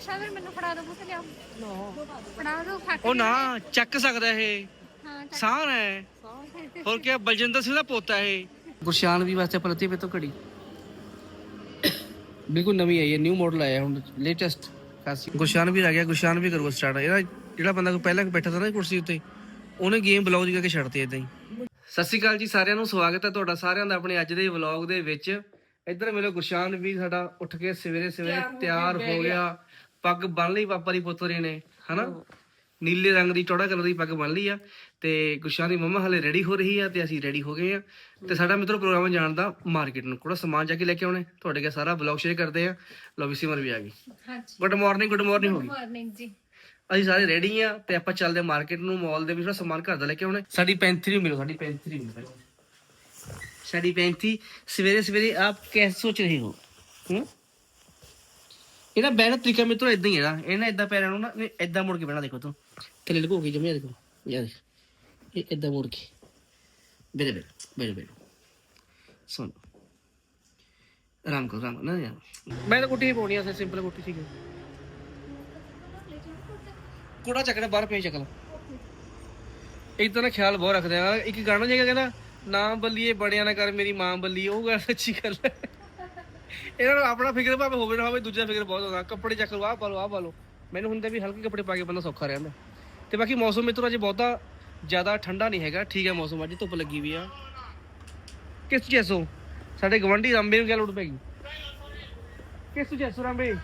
Shower ਮੈਨੂੰ ਫੜਾ ਦੋ ਪੁੱਤ ਲਿਆਓ। ਫੜਾ ਦੋ ਖਾ ਕੇ ਉਹ ਨਾ ਚੱਕ ਸਕਦਾ ਇਹ। ਹਾਂ ਚੱਲ ਸਾਨ ਹੈ। ਹੋਰ ਕੀ ਬਲਜਿੰਦਰ ਸਿੰਘ ਦਾ ਪੋਤਾ ਹੈ ਗੁਰਸ਼ਾਨ ਵੀ ਵਾਸਤੇ ਪਲਤੀ ਪੇ ਤੋਂ ਘੜੀ। ਬਿਲਕੁਲ ਨਵੀਂ ਆਈ ਹੈ ਨਿਊ ਮਾਡਲ ਆਇਆ ਹੁਣ ਲੇਟੈਸਟ ਖਾਸੀ। ਗੁਰਸ਼ਾਨ ਵੀ ਆ ਗਿਆ ਗੁਰਸ਼ਾਨ ਵੀ ਕਰੂਗਾ ਸਟਾਰਟ ਇਹਦਾ ਜਿਹੜਾ ਬੰਦਾ ਕੋਈ ਪਹਿਲਾਂ ਬੈਠਾ ਸੀ ਨਾ ਕੁਰਸੀ ਉੱਤੇ ਉਹਨੇ ਗੇਮ ਬਲੌਗ ਕਰਕੇ ਛੱਡਤੀ ਇਦਾਂ ਹੀ। ਸਤਿ ਸ਼੍ਰੀ ਅਕਾਲ ਜੀ ਸਾਰਿਆਂ ਨੂੰ ਸਵਾਗਤ ਹੈ ਤੁਹਾਡਾ ਸਾਰਿਆਂ ਦਾ ਆਪਣੇ ਅੱਜ ਦੇ ਵਲੌਗ ਦੇ ਵਿੱਚ। ਇੱਧਰ ਮਿਲੋ ਗੁਰਸ਼ਾਨ ਵੀ ਸਾਡਾ ਉੱਠ ਕੇ ਸਵੇਰੇ ਸਵੇਰੇ ਤਿਆਰ ਹੋ ਗਿਆ। ਪੱਗ ਬੰਨ ਲਈ ਪਾਪਾ ਦੀ ਪੁੱਤਰੇ ਨੇ ਹਨਾ? ਨੀਲੇ ਰੰਗ ਦੀ ਚੌੜਾ ਕਲਰ ਦੀ ਪੱਗ ਬੰਨ ਲਈ ਆ ਤੇ ਗੁਰਸ਼ਾਨ ਦੀ ਮੰਮਾ ਹਲੇ ਰੈਡੀ ਹੋ ਰਹੀ ਆ ਤੇ ਅਸੀਂ ਰੈਡੀ ਹੋ ਗਏ ਆ। ਤੇ ਸਾਡਾ ਮਿੱਤਰੋ ਪ੍ਰੋਗਰਾਮ ਜਾਣ ਦਾ ਮਾਰਕੀਟ ਨੂੰ ਕੋੜਾ ਸਮਾਨ ਜਾ ਕੇ ਲੈ ਕੇ ਆਉਣੇ ਤੁਹਾਡੇ ਕੇ ਸਾਰਾ ਵਲੌਗ ਸ਼ੇਅਰ ਕਰਦੇ ਆ। ਲੋ ਵੀ ਸਿਮਰ ਵੀ ਆ ਗਈ। ਹਾਂਜੀ। ਗੁੱਡ ਮਾਰਨਿੰਗ ਗੁੱਡ ਮਾਰਨਿੰਗ ਹੋ ਗਈ। ਮਾਰਨਿੰਗ ਜੀ। ਅਸੀਂ ਸਾਰੇ ਰੈਡੀ ਆ ਤੇ ਆਪਾਂ ਚੱਲਦੇ ਆ ਮਾਰਕੀਟ ਨੂੰ ਮਾਲ ਦੇ ਵਿੱਚ ਥੋੜਾ ਸਮਾਨ ਘਰ ਦਾ ਲੈ ਕੇ ਆਉਣੇ ਸਾਡੀ ਪੈਂਥਰੀ ਮਿਲੋ ਸਾਡੀ ਪੈਂਥਰੀ ਮਿਲੋ। ਸਾਡੀ ਪੈਂਥੀ ਸਵੇਰੇ ਸਵੇਰੇ ਆਪ ਕੈਸੇ ਸੋਚ ਰਹੇ ਹੋ? ਹੂੰ? ਇਹਦਾ ਬੈਠ ਤਰੀਕਾ ਮਿੱਤਰੋ ਇਦਾਂ ਹੀ ਹੈ ਨਾ। ਇਹ ਇਦਾਂ ਪੈਰਾਂ ਨੂੰ ਨਾ ਇਦਾਂ ਮੁੜ ਕੇ ਬਹਿਣਾ ਦੇਖੋ ਤੂੰ। ਥੱਲੇ ਲਗੋ ਕੇ ਜਮਿਆ ਦੇਖੋ। ਯਾਰ, ਇਹ ਇਦਾਂ ਮੁੜ ਕੇ। ਬੇਰੇ ਬੇਰੇ ਬੇਰੇ ਬੇਰੇ ਸੁਣ। ਆਰਾਮ ਕਰੋ, ਆਰਾਮ ਨਾ ਯਾਰ ਮੈਂ ਤਾਂ ਕੁੱਟੀ ਹੀ ਪਾਉਣੀ ਆ ਸਿੰਪਲ ਕੁੱਟੀ ਠੀਕ ਹੈ ਚੱਕਣਾ ਬਾਹਰ ਪਈ ਚੱਕਲ ਇਦਾਂ ਦਾ ਖਿਆਲ ਬਹੁਤ ਰੱਖਦੇ ਆ। ਇੱਕ ਗਾਣਾ ਜਿਹਾ ਕਹਿੰਦਾ ਨਾ ਬੱਲੀਏ, ਬੜਿਆ ਨਾ ਕਰ ਮੇਰੀ ਮਾਂ ਬੱਲੀ। ਉਹ ਗੱਲ ਸੱਚੀ ਗੱਲ ਹੈ। ਇਹਨਾਂ ਨੂੰ ਆਪਣਾ ਫਿਕਰ ਭਾਵੇਂ ਹੋਵੇ ਨਾ ਹੋਵੇ ਦੂਜਾ ਫਿਕਰ ਬਹੁਤ ਹੁੰਦਾ ਕੱਪੜੇ ਚੱਕ ਲਓ ਆਹ ਪਾ ਲਓ ਆਹ ਪਾ ਲਓ। ਮੈਨੂੰ ਹੁੰਦਾ ਵੀ ਹਲਕੇ ਕੱਪੜੇ ਪਾ ਕੇ ਬੰਦਾ ਸੌਖਾ ਰਹਿੰਦਾ। ਤੇ ਬਾਕੀ ਮੌਸਮ ਮਿੱਤਰੋ ਅੱਜ ਬਹੁਤਾ ਜ਼ਿਆਦਾ ਠੰਡਾ ਨਹੀਂ ਹੈਗਾ। ਠੀਕ ਹੈ ਮੌਸਮ ਅੱਜ ਧੁੱਪ ਲੱਗੀ ਵੀ ਆ। ਕਿਸ ਜੈਸੋ ਸਾਡੇ ਗਵੰਡੀ ਰਾਮਬੇ ਨੂੰ ਗੱਲ ਉੱਡ ਪੈਗੀ ਕਿਸ ਜੈਸੋ ਰਾਂਬੇ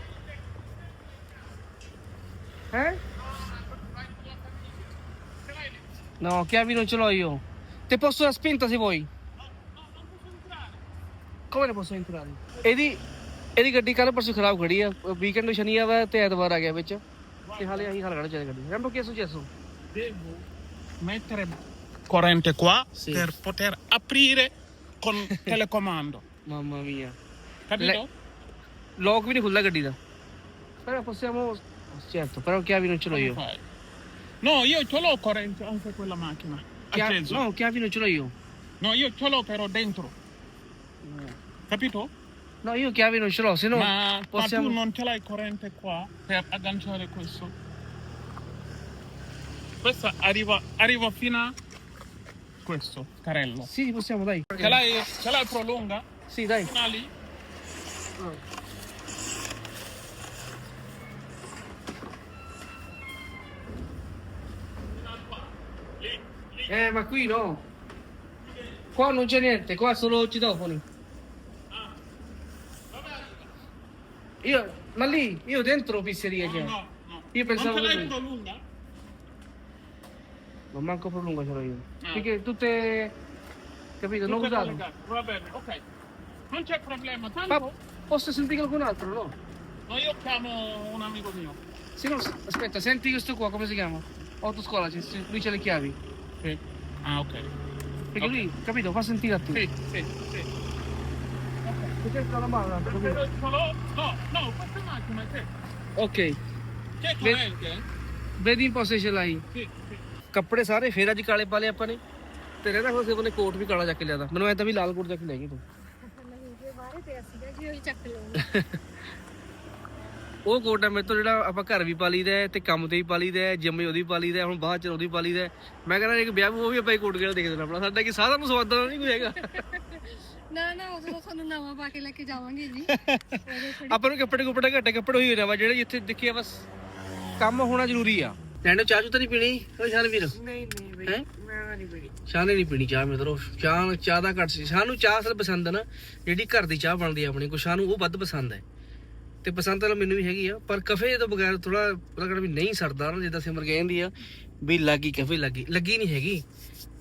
ਹੈ? No, che avvino ce l'ho io. Ti posso la spinta se vuoi. Come ne posso entrare? ਇਹਦੀ ਇਹਦੀ ਗੱਡੀ ਕੱਲ ਪਰਸੋਂ ਖਰਾਬ ਖੜੀ ਆ ਵੀਕਐਂਡ ਨੂੰ ਸ਼ਨੀਵਾਰ ਤੇ ਐਤਵਾਰ ਆ ਗਿਆ ਵਿੱਚ ਤੇ ਹਾਲੇ ਅਸੀਂ ਹਾਲ ਖੜਾ ਚਾਹੀਦਾ ਗੱਡੀ ਰੈਂਬੋ ਕੀ ਸੁਚੇਸੋ devo mettere corrente qua Sì. per poter aprire con telecomando. ਮਾਮਾ ਮੀਆ Capito? ਲੋਕ ਵੀ ਨਹੀਂ ਖੁੱਲਦਾ ਗੱਡੀ ਦਾ però possiamo certo però chiavi non ce l'ho io Come fai? No, io ce l'ho corrente anche quella macchina. Chia- Acceso. no chiavi non ce l'ho io No, io ce l'ho però dentro. Capito? no io chiavi non ce l'ho se no ma, ma possiamo tu non ce l'hai corrente qua per agganciare questo? Questa arriva, arriva fino a questo carello. sì possiamo dai Ce l'hai, ce l'hai prolunga? sì dai Fino a lì? Eh, ma qui no. Qua non c'è niente, qua solo citofoni. Io, ma lì, io dentro pizzeria c'è. No, no. Io pensavo non ce l'hai prolunga? Ma manco prolunga ce l'ho io. Ah. Perché tutte, capito, non Tutte usate. collegate. Va bene, ok. Non c'è problema, Ma tanto posso sentire qualcun altro, no? no, io chiamo un amico mio. Se no, aspetta, senti questo qua, come si chiama? C'è- lui c'ha le chiavi. Sì. Ah, ok. Perché Ok. lui, capito, fa sentire a te. Sì, sì, sì. Capito? è solo- No, no, se ce l'hai. Sì, sì. ਕੱਪੜੇ ਸਾਰੇ ਫੇਰ ਅੱਜ ਕਾਲੇ ਪਾ ਲਏ ਆਪਾਂ ਨੇ ਤੇ ਰਹਿਦਾ ਹੋ ਸੇ ਕੋਟ ਵੀ ਕਾਲਾ ਚੱਕ ਲਿਆ ਦਾ ਮੈਨੂੰ ਐ ਤਾਂ ਵੀ ਲਾਲ ਕੋਟ ਚੱਕ ਲੈ ਗਈ ਤੂੰ ਬਾਹਰ ਪਿਆ ਸੀਗਾ ਜੀ ਉਹ ਚੱਕ ਲਓ ਉਹ ਕੋਟ ਹੈ ਮੇਰੇ ਤੋਂ ਜਿਹੜਾ ਆਪਾਂ ਘਰ ਵੀ ਪਾ ਲਈਦਾ ਹੈ ਤੇ ਕੰਮ ਤੇ ਵੀ ਪਾ ਲਈਦਾ ਹੈ ਜਿੰਮ 'ਚ ਉਹਦੀ ਪਾ ਲਈਦਾ ਹੈ, ਹੁਣ ਬਾਅਦ ਚ ਉਹਦੀ ਪਾ ਲਈਦਾ ਹੈ। ਮੈਂ ਕਹਿੰਦਾ ਇੱਕ ਵਿਆਹ ਉਹ ਵੀ ਆਪਾਂ ਇਹ ਕੋਟ ਕਿਹੜਾ ਦੇਖ ਦੇਣਾ ਆਪਣਾ ਸਾਡਾ ਕੀ ਸਾਰਾ ਨੂੰ ਸਵਾਦਾਂ ਨਹੀਂ ਕੋਈ ਹੈਗਾ ਨਾ ਨਾ ਉਦੋਂ ਤੁਹਾਨੂੰ ਨਵਾਂ ਪਾ ਕੇ ਲੈ ਕੇ ਜਾਵਾਂਗੇ ਜੀ। ਉਦੋਂ ਆਪਾਂ ਨੂੰ ਕੱਪੜੇ ਕੁਪੜੇ ਘੱਟੇ ਕੱਪੜੇ ਹੋਈ ਹੋਣੇ ਵਾ ਜਿਹੜੇ ਜਿੱਥੇ ਦਿਖੇ ਬਸ ਕੰਮ ਹੋਣਾ ਜ਼ਰੂਰੀ ਆ। ਨੈਣੋ ਚਾਹ ਚੂ ਤਾਂ ਨਹੀਂ ਪੀਣੀ? ਓ ਸ਼ਾਨ ਵੀਰ। ਨਹੀਂ ਨਹੀਂ ਬਈ ਹੈ? ਮੈਂ ਨਹੀਂ ਬਈ ਸ਼ਾਨ ਨੇ ਨਹੀਂ ਪੀਣੀ ਚਾਹ ਮਿੱਤਰੋ ਚਾਹ ਚਾਹ ਦਾ ਘੱਟ ਸੀ। ਸਾਨੂੰ ਚਾਹ ਅਸਲ ਪਸੰਦ ਆ ਨਾ ਜਿਹੜੀ ਘਰ ਦੀ ਚਾਹ ਬਣਦੀ ਆ ਆਪਣੀ ਕੋ ਸਾਨੂੰ ਉਹ ਵੱਧ ਪਸੰਦ ਹੈ ਤੇ ਪਸੰਦ ਤਾਂ ਮੈਨੂੰ ਵੀ ਹੈਗੀ ਆ ਪਰ ਕਫੇ ਤੋਂ ਬਗੈਰ ਥੋੜਾ ਲੱਗਣਾ ਵੀ ਨਹੀਂ ਸਰਦਾ ਨਾ ਜਿੱਦਾਂ ਸਿਮਰ ਕਹਿੰਦੀ ਆ ਵੀ ਲੱਗੀ ਕਫੇ ਲੱਗੀ। ਲੱਗੀ ਨਹੀਂ ਹੈਗੀ।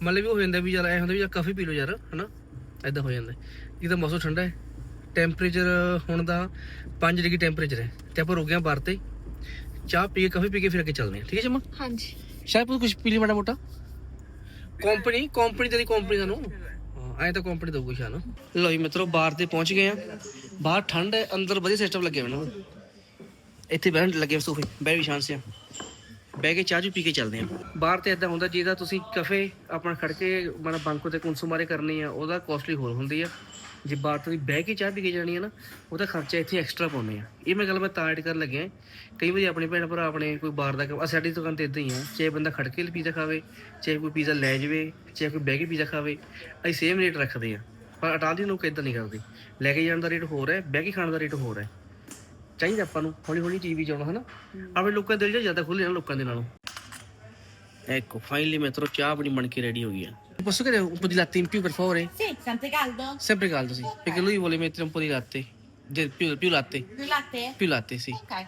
ਮਤਲਬ ਵੀ ਹੋ ਜਾਂਦਾ ਵੀ ਯਾਰ ਐ ਹੁੰਦਾ ਵੀ ਯਾਰ ਕਾਫੀ ਪੀ ਲਓ ਯਾਰ ਹਨਾ? ਐਦਾਂ ਹੋ ਜਾਂਦਾ। ਇਹ ਤਾਂ ਮੌਸਮ ਠੰਡਾ ਹੈ। ਟੈਂਪਰੇਚਰ ਹੁਣ ਦਾ 5 ਡਿਗਰੀ ਟੈਂਪਰੇਚਰ ਹੈ ਤੇ ਆਪਾਂ ਰੁਕ ਗਏ ਬਾਹਰ ਤੇ। ਚਾਹ ਪੀ ਕੇ ਕਾਫੀ ਪੀ ਕੇ ਫਿਰ ਅੱਗੇ ਚੱਲਦੇ ਹਾਂ। ਠੀਕ ਹੈ ਜਮਾ ਹਾਂਜੀ। ਸ਼ਾਇਦ ਕੁਝ ਪੀ ਲਈ ਮਾੜਾ ਮੋਟਾ? ਕੰਪਨੀ ਕੰਪਨੀ ਤੇਰੀ ਕੰਪਨੀ ਸਾਨੂੰ ਹਾਂ ਐ ਤਾਂ ਕੰਪਨੀ ਦਊਗੀ ਸ਼ਾਨ ਲੋ ਜੀ ਮਿੱਤਰੋ ਬਾਹਰ ਤੇ ਪਹੁੰਚ ਗਏ ਆ ਬਾਹਰ ਠੰਡ ਹੈ ਅੰਦਰ ਵਧੀਆ ਸਿਸਟਮ ਲੱਗੇ ਹੋਏ ਨੇ। ਇੱਥੇ ਬੈਠਣ ਲੱਗੇ ਸੋਫੇ ਬਹਿ ਵੀ ਸ਼ਾਨ ਸੇ ਬਹਿ ਕੇ ਚਾਹ ਜੂ ਪੀ ਕੇ ਚੱਲਦੇ ਆ ਬਾਹਰ ਤੇ ਇਦਾਂ ਹੁੰਦਾ ਜਿਹਦਾ ਤੁਸੀਂ ਕਫੇ ਆਪਣਾ ਖੜ ਕੇ ਮਨ ਬੰਕੋ ਤੇ ਕੁੰਸੂ ਮਾਰੇ ਕਰਨੀ ਆ, ਉਹਦਾ ਕੋਸਟਲੀ ਹੋਰ ਹੁੰਦੀ ਆ। ਜੇ ਬਾਹਰ ਤੁਸੀਂ ਬਹਿ ਕੇ ਚਾਹ ਪੀ ਕੇ ਜਾਣੀ ਆ ਨਾ, ਉਹਦਾ ਖਰਚਾ ਇੱਥੇ ਐਕਸਟਰਾ ਪਾਉਂਦੇ ਆ। ਇਹ ਮੈਂ ਗੱਲ ਮੈਂ ਤਾਂ ਐਡ ਕਰਨ ਲੱਗਿਆ ਕਈ ਵਾਰੀ ਆਪਣੇ ਭੈਣ ਭਰਾ, ਆਪਣੇ ਕੋਈ ਬਾਹਰ ਦਾ ਆ ਸਾਡੀ ਦੁਕਾਨ ਤੇ ਇਦਾਂ ਹੀ ਆ। ਚਾਹੇ ਬੰਦਾ ਖੜ ਕੇ ਪੀਜ਼ਾ ਖਾਵੇ, ਚਾਹੇ ਕੋਈ ਪੀਜ਼ਾ ਲੈ ਜਾਵੇ, ਚਾਹੇ ਕੋਈ ਬਹਿ ਕੇ ਪੀਜ਼ਾ ਖਾਵੇ, ਅਸੀਂ ਸੇਮ ਰੇਟ ਰੱਖਦੇ ਆ। ਪਰ ਅਟਾਲੀ ਲੋਕ ਇਦਾਂ ਨਹੀਂ ਕਰਦੇ। ਲੈ ਕੇ ਜਾਣ ਦਾ ਰੇਟ ਹੋਰ ਹੈ, ਬਹਿ ਕੇ ਖਾਣ ਦਾ ਰੇਟ ਹੋਰ ਹੈ। ਚਾਹੀਦਾ ਆਪਾਂ ਨੂੰ ਹੌਲੀ ਹੌਲੀ ਚੀਜ਼ ਵੀ ਚਾਉਣਾ ਹਨਾ ਆਪਣੇ ਲੋਕਾਂ ਦੇ ਦਿਲ 'ਚ ਜ਼ਿਆਦਾ ਖੁੱਲੇ ਨਾ ਲੋਕਾਂ ਦੇ ਨਾਲੋਂ ecco finally metro ਚਾਹ ਆਪਣੀ ਬਣ ਕੇ ਰੈਡੀ ਹੋ ਗਈ ਆ posso chiedere un po' di latte in più per favore Sì, sempre caldo? sempre caldo sì perché lui vuole mettere un po' di latte Del- più, più latte Più latte? più latte sì Ok.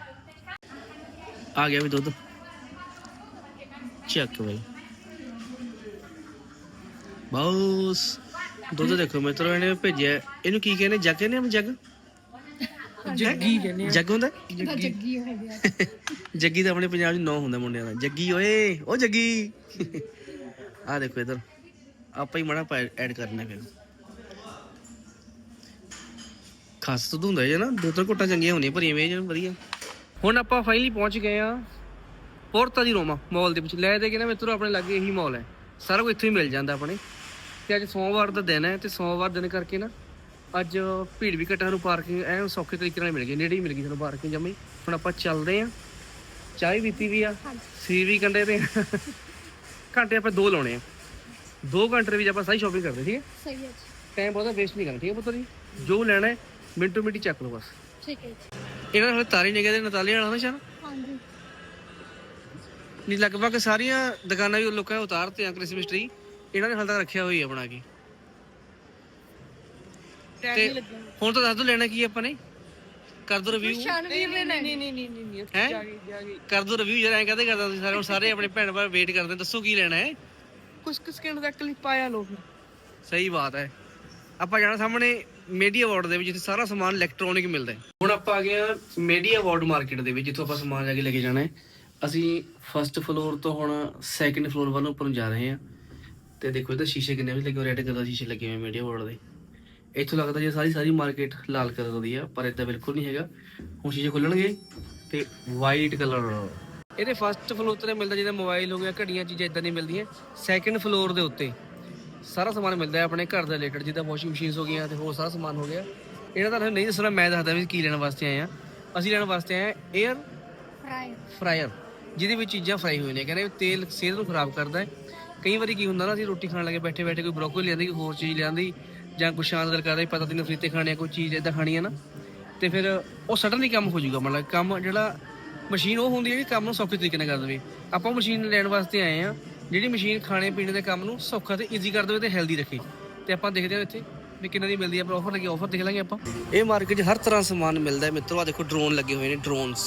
ਆ ਗਿਆ ਵੀ ਦੁੱਧ ਚੱਕ ਬਈ ਬਸ ਦੁੱਧ ਦੇਖੋ ਮਿੱਤਰੋ ਇਹਨੇ ਭੇਜਿਆ ਇਹਨੂੰ ਕੀ ਕਹਿੰਦੇ ਜੱਗ ਕਹਿੰਦੇ ਆ ਜੱਗ ਜੱਗੀ ਕਹਿੰਦੇ ਜੱਗ ਹੁੰਦਾ? ਦਾ ਜੱਗੀ ਹੋ ਗਿਆ। ਜੱਗੀ ਤਾਂ ਆਪਣੇ ਪੰਜਾਬ 'ਚ ਨਾਂ ਹੁੰਦਾ ਮੁੰਡਿਆਂ ਦਾ। ਜੱਗੀ ਓਏ ਓ ਜੱਗੀ। ਆ ਦੇਖੋ ਇਧਰ। ਆਪਾਂ ਹੀ ਮੜਾ ਐਡ ਕਰਨਾ ਫਿਰ। ਖਾਸ ਦੁੱਧ ਹੁੰਦਾ ਜੇ ਨਾ। ਦੋ ਤਿੰਨ ਘੁੱਟਾਂ ਚੰਗੀਆਂ ਹੁੰਦੀਆਂ ਭਰੀਆਂ ਵੇਜ ਵਧੀਆ। ਹੁਣ ਆਪਾਂ ਫਾਈਨਲੀ ਪਹੁੰਚ ਗਏ ਆ ਪੋਰਤਾ ਦੀ ਰੋਮਾ ਮਾਲ ਦੇ ਵਿੱਚ। ਲੈ ਦੇ ਕੇ ਨਾ ਮਿੱਤਰੋ ਆਪਣੇ ਲਾਗੇ ਇਹੀ ਮਾਲ ਹੈ। ਸਾਰਾ ਕੁਝ ਇੱਥੋਂ ਹੀ ਮਿਲ ਜਾਂਦਾ ਆਪਣੇ। ਤੇ ਅੱਜ ਸੋਮਵਾਰ ਦਾ ਦਿਨ ਹੈ ਤੇ ਸੋਮਵਾਰ ਦਿਨ ਕਰਕੇ ਨਾ ਅੱਜ ਭੀੜ ਵੀ ਘਟਾ ਨੂੰ ਪਾਰਕਿੰਗ ਐਨ ਸੌਖੇ ਤਰੀਕੇ ਨਾਲ ਮਿਲ ਗਈ ਨੇੜੇ ਹੀ ਮਿਲ ਗਈ ਸਾਨੂੰ ਪਾਰਕਿੰਗ ਜਮੀ ਹੁਣ ਆਪਾਂ ਚੱਲਦੇ ਆ ਚਾਹ ਵੀ ਪੀਤੀ ਵੀ ਆ ਸੀ ਵੀ ਕੰਡੇ ਤੇ। ਘੰਟੇ ਆਪਾਂ ਦੋ ਲਾਉਣੇ ਆ। ਦੋ ਘੰਟੇ ਦੇ ਵਿੱਚ ਆਪਾਂ ਸਾਰੀ ਸ਼ਾਪਿੰਗ ਕਰਦੇ ਠੀਕ ਹੈ? ਸਹੀ ਹੈ ਜੀ। ਟਾਈਮ ਬਹੁਤਾ ਵੇਸਟ ਨਹੀਂ ਕਰਨਾ ਠੀਕ ਹੈ ਪੁੱਤਰ ਜੀ? ਜੋ ਲੈਣਾ ਹੈ ਮਿੰਟੋ ਮਿੰਟੀ ਚੱਕ ਲਓ ਬਸ। ਠੀਕ ਹੈ ਜੀ। ਇਹਨਾਂ ਨਾਲ ਤਾਰੀ ਨਹੀਂ ਕਹਿੰਦੇ ਨਤਾਲੇ ਵਾਲਾ ਨਾ। ਸ਼ਾਨ ਹਾਂਜੀ। ਨਹੀਂ ਲਗਭਗ ਸਾਰੀਆਂ ਦੁਕਾਨਾਂ ਵੀ ਲੋਕਾਂ ਨੇ ਉਤਾਰਤੇ ਆ ਕ੍ਰਿਸਮਸ ਟਰੀ ਇਹਨਾਂ ਨੇ ਹਾਲ ਤੱਕ ਰੱਖਿਆ ਹੋਈ ਆ ਬਣਾ ਕੇ। ਤੇ ਹੁਣ ਤਾਂ ਦੱਸ ਦੋ ਲੈਣਾ ਕੀ ਆਪਾਂ ਨੇ? ਕਰ ਦੋ ਰਿਵਿਊ ਸ਼ਾਨਵੀਰ ਨੇ ਨਹੀਂ ਹੈ। ਕਰ ਦੋ ਰਿਵਿਊ ਜਰਾ ਐਂ ਕਹਦੇ ਕਰਦਾ ਤੁਸੀਂ ਸਾਰੇ? ਹੁਣ ਸਾਰੇ ਆਪਣੇ ਭੈਣ ਭਰਾ ਵੇਟ ਕਰਦੇ ਦੱਸੋ ਕੀ ਲੈਣਾ ਹੈ? ਕੁਛ ਕੁ ਸਕਿੰਟ ਦਾ ਕਲਿੱਪ ਆਇਆ ਲੋ ਫਿਰ। ਸਹੀ ਬਾਤ ਹੈ। ਆਪਾਂ ਜਾਣਾ ਸਾਹਮਣੇ ਮੀਡੀਆ ਅਵਾਰਡ ਦੇ ਵਿੱਚ ਜਿੱਥੇ ਸਾਰਾ ਸਮਾਨ ਇਲੈਕਟ੍ਰੋਨਿਕ ਮਿਲਦਾ ਹੈ। ਹੁਣ ਆਪਾਂ ਆ ਗਏ ਆ ਮੀਡੀਆ ਅਵਾਰਡ ਮਾਰਕੀਟ ਦੇ ਵਿੱਚ ਜਿੱਥੋਂ ਆਪਾਂ ਸਮਾਨ ਜਾ ਕੇ ਲੈ ਕੇ ਜਾਣਾ ਹੈ। ਅਸੀਂ ਫਰਸਟ ਫਲੋਰ ਤੋਂ ਹੁਣ ਸੈਕੰਡ ਫਲੋਰ ਵੱਲ ਉੱਪਰ ਨੂੰ ਜਾ ਰਹੇ ਹਾਂ। ਤੇ ਦੇਖੋ ਇਹਦੇ ਸ਼ੀਸ਼ੇ ਕਿੰਨੇ ਵੀ ਲੱਗੇ ਹੋਏ ਰੈੱਡ ਕਲਰ ਦੇ ਸ਼ੀਸ਼ੇ ਲੱਗੇ ਹੋਏ ਮੀਡੀਆ ਅਵਾਰਡ ਦੇ। ਇੱਥੋਂ ਲੱਗਦਾ ਜੇ ਸਾਰੀ ਸਾਰੀ ਮਾਰਕੀਟ ਲਾਲ ਕਲਰ ਦੀ ਆ ਪਰ ਇਦਾਂ ਬਿਲਕੁਲ ਨਹੀਂ ਹੈਗਾ। ਹੁਣ ਸ਼ੀਸ਼ੇ ਖੁੱਲਣਗੇ ਤੇ ਵਾਈਟ ਕਲਰ ਇਹਦੇ ਫਰਸਟ ਫਲੋਰ ਤੇ ਮਿਲਦਾ ਜਿਹਦਾ ਮੋਬਾਈਲ ਹੋ ਗਿਆ ਘੜੀਆਂ ਚੀਜ਼ਾਂ ਇਦਾਂ ਨਹੀਂ ਮਿਲਦੀਆਂ। ਸੈਕੰਡ ਫਲੋਰ ਦੇ ਉੱਤੇ ਸਾਰਾ ਸਮਾਨ ਮਿਲਦਾ ਹੈ ਆਪਣੇ ਘਰ ਦੇ ਰਿਲੇਟਡ ਜਿੱਦਾਂ ਵਾਸ਼ਿੰਗ ਮਸ਼ੀਨਸ ਹੋ ਗਈਆਂ ਤੇ ਹੋਰ ਸਾਰਾ ਸਮਾਨ ਹੋ ਗਿਆ। ਇਹਨਾਂ ਦਾ ਨਹੀਂ ਦੱਸਣਾ ਮੈਂ ਦੱਸਦਾ ਵੀ ਕੀ ਲੈਣ ਵਾਸਤੇ ਆਏ ਆ ਅਸੀਂ ਲੈਣ ਵਾਸਤੇ ਆਏ 에ਅਰ ਫਰਾਇਰ ਜਿਹਦੇ ਵਿੱਚ ਚੀਜ਼ਾਂ ਫਰਾਈ ਹੋਈਆਂ ਨੇ। ਕਹਿੰਦੇ ਤੇਲ ਸਿਹਤ ਨੂੰ ਖਰਾਬ ਕਰਦਾ ਹੈ। ਕਈ ਵਾਰੀ ਕੀ ਹੁੰਦਾ ਨਾ ਅਸੀਂ ਰੋਟੀ ਖਾਣ ਲੱਗੇ ਬੈਠੇ ਬੈਠੇ ਕੋਈ ਬਰੋਕਲੀ ਲਿਆਂਦੀ ਕੋਈ ਹੋਰ ਚੀਜ਼ ਲਿਆਂਦੀ ਜਾਂ ਕੁਛ ਸ਼ਾਂਤ ਗੱਲ ਕਰਦਾ ਵੀ ਪਤਾ ਤੈਨੂੰ ਫਰੀਤੇ ਖਾਣੇ ਆ, ਕੋਈ ਚੀਜ਼ ਇਦਾਂ ਖਾਣੀ ਆ ਨਾ, ਤੇ ਫਿਰ ਉਹ ਸਡਨਲੀ ਕੰਮ ਹੋ ਜਾਊਗਾ, ਮਤਲਬ ਕੰਮ ਜਿਹੜਾ ਮਸ਼ੀਨ ਉਹ ਹੁੰਦੀ ਹੈ ਜਿਹੜੀ ਕੰਮ ਨੂੰ ਸੌਖੇ ਤਰੀਕੇ ਨਾਲ ਕਰ ਦੇਵੇ। ਆਪਾਂ ਮਸ਼ੀਨ ਲੈਣ ਵਾਸਤੇ ਆਏ ਆ ਜਿਹੜੀ ਮਸ਼ੀਨ ਖਾਣੇ ਪੀਣੇ ਦੇ ਕੰਮ ਨੂੰ ਸੌਖਾ ਤੇ ਈਜ਼ੀ ਕਰ ਦੇਵੇ ਤੇ ਹੈਲਦੀ ਰੱਖੇ। ਤੇ ਆਪਾਂ ਦੇਖਦੇ ਹਾਂ ਇੱਥੇ ਵੀ ਕਿੰਨਾ ਦੀ ਮਿਲਦੀ ਹੈ ਪਰ ਆਫਰ ਲੱਗੀ ਆਫਰ ਦੇਖ ਲਾਂਗੇ ਆਪਾਂ। ਇਹ ਮਾਰਕੀਟ 'ਚ ਹਰ ਤਰ੍ਹਾਂ ਸਮਾਨ ਮਿਲਦਾ ਹੈ ਮਿੱਤਰੋ ਆ ਦੇਖੋ ਡਰੋਨ ਲੱਗੇ ਹੋਏ ਨੇ ਡਰੋਨਸ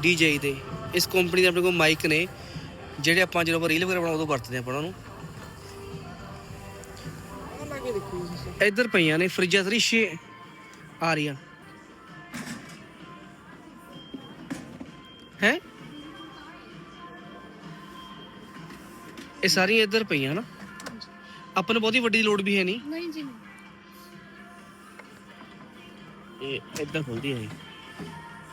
ਡੀਜੇ ਦੇ। ਇਸ ਕੰਪਨੀ ਦੇ ਆਪਣੇ ਕੋਲ ਮਾਈਕ ਨੇ, ਜਿਹੜੇ ਆਪਾਂ ਜਦੋਂ ਆਪਾਂ ਰੀਲ ਵਗੈਰਾ ਬਣਾਉਂਦੇ ਉਦੋਂ ਵਰਤਦੇ ਆਪਾਂ ਉਹਨਾਂ ਨੂੰ। ਇੱਧਰ ਪਈਆਂ ਨੇ ਫਰਿੱਜਾਂ ਤਰੀ ਛੇ। ਆ ਰਹੀਆਂ। ਹੈ? ਇਹ ਸਾਰੀਆਂ ਇੱਧਰ ਪਈਆਂ ਨਾ। ਆਪਾਂ ਨੂੰ ਬਹੁਤੀ ਵੱਡੀ ਲੋਡ ਵੀ ਹੈ ਨਹੀਂ। ਨਹੀਂ ਜੀ ਨਹੀਂ। ਇਹ ਇਦਾਂ ਖੁੱਲਦੀ ਹੈ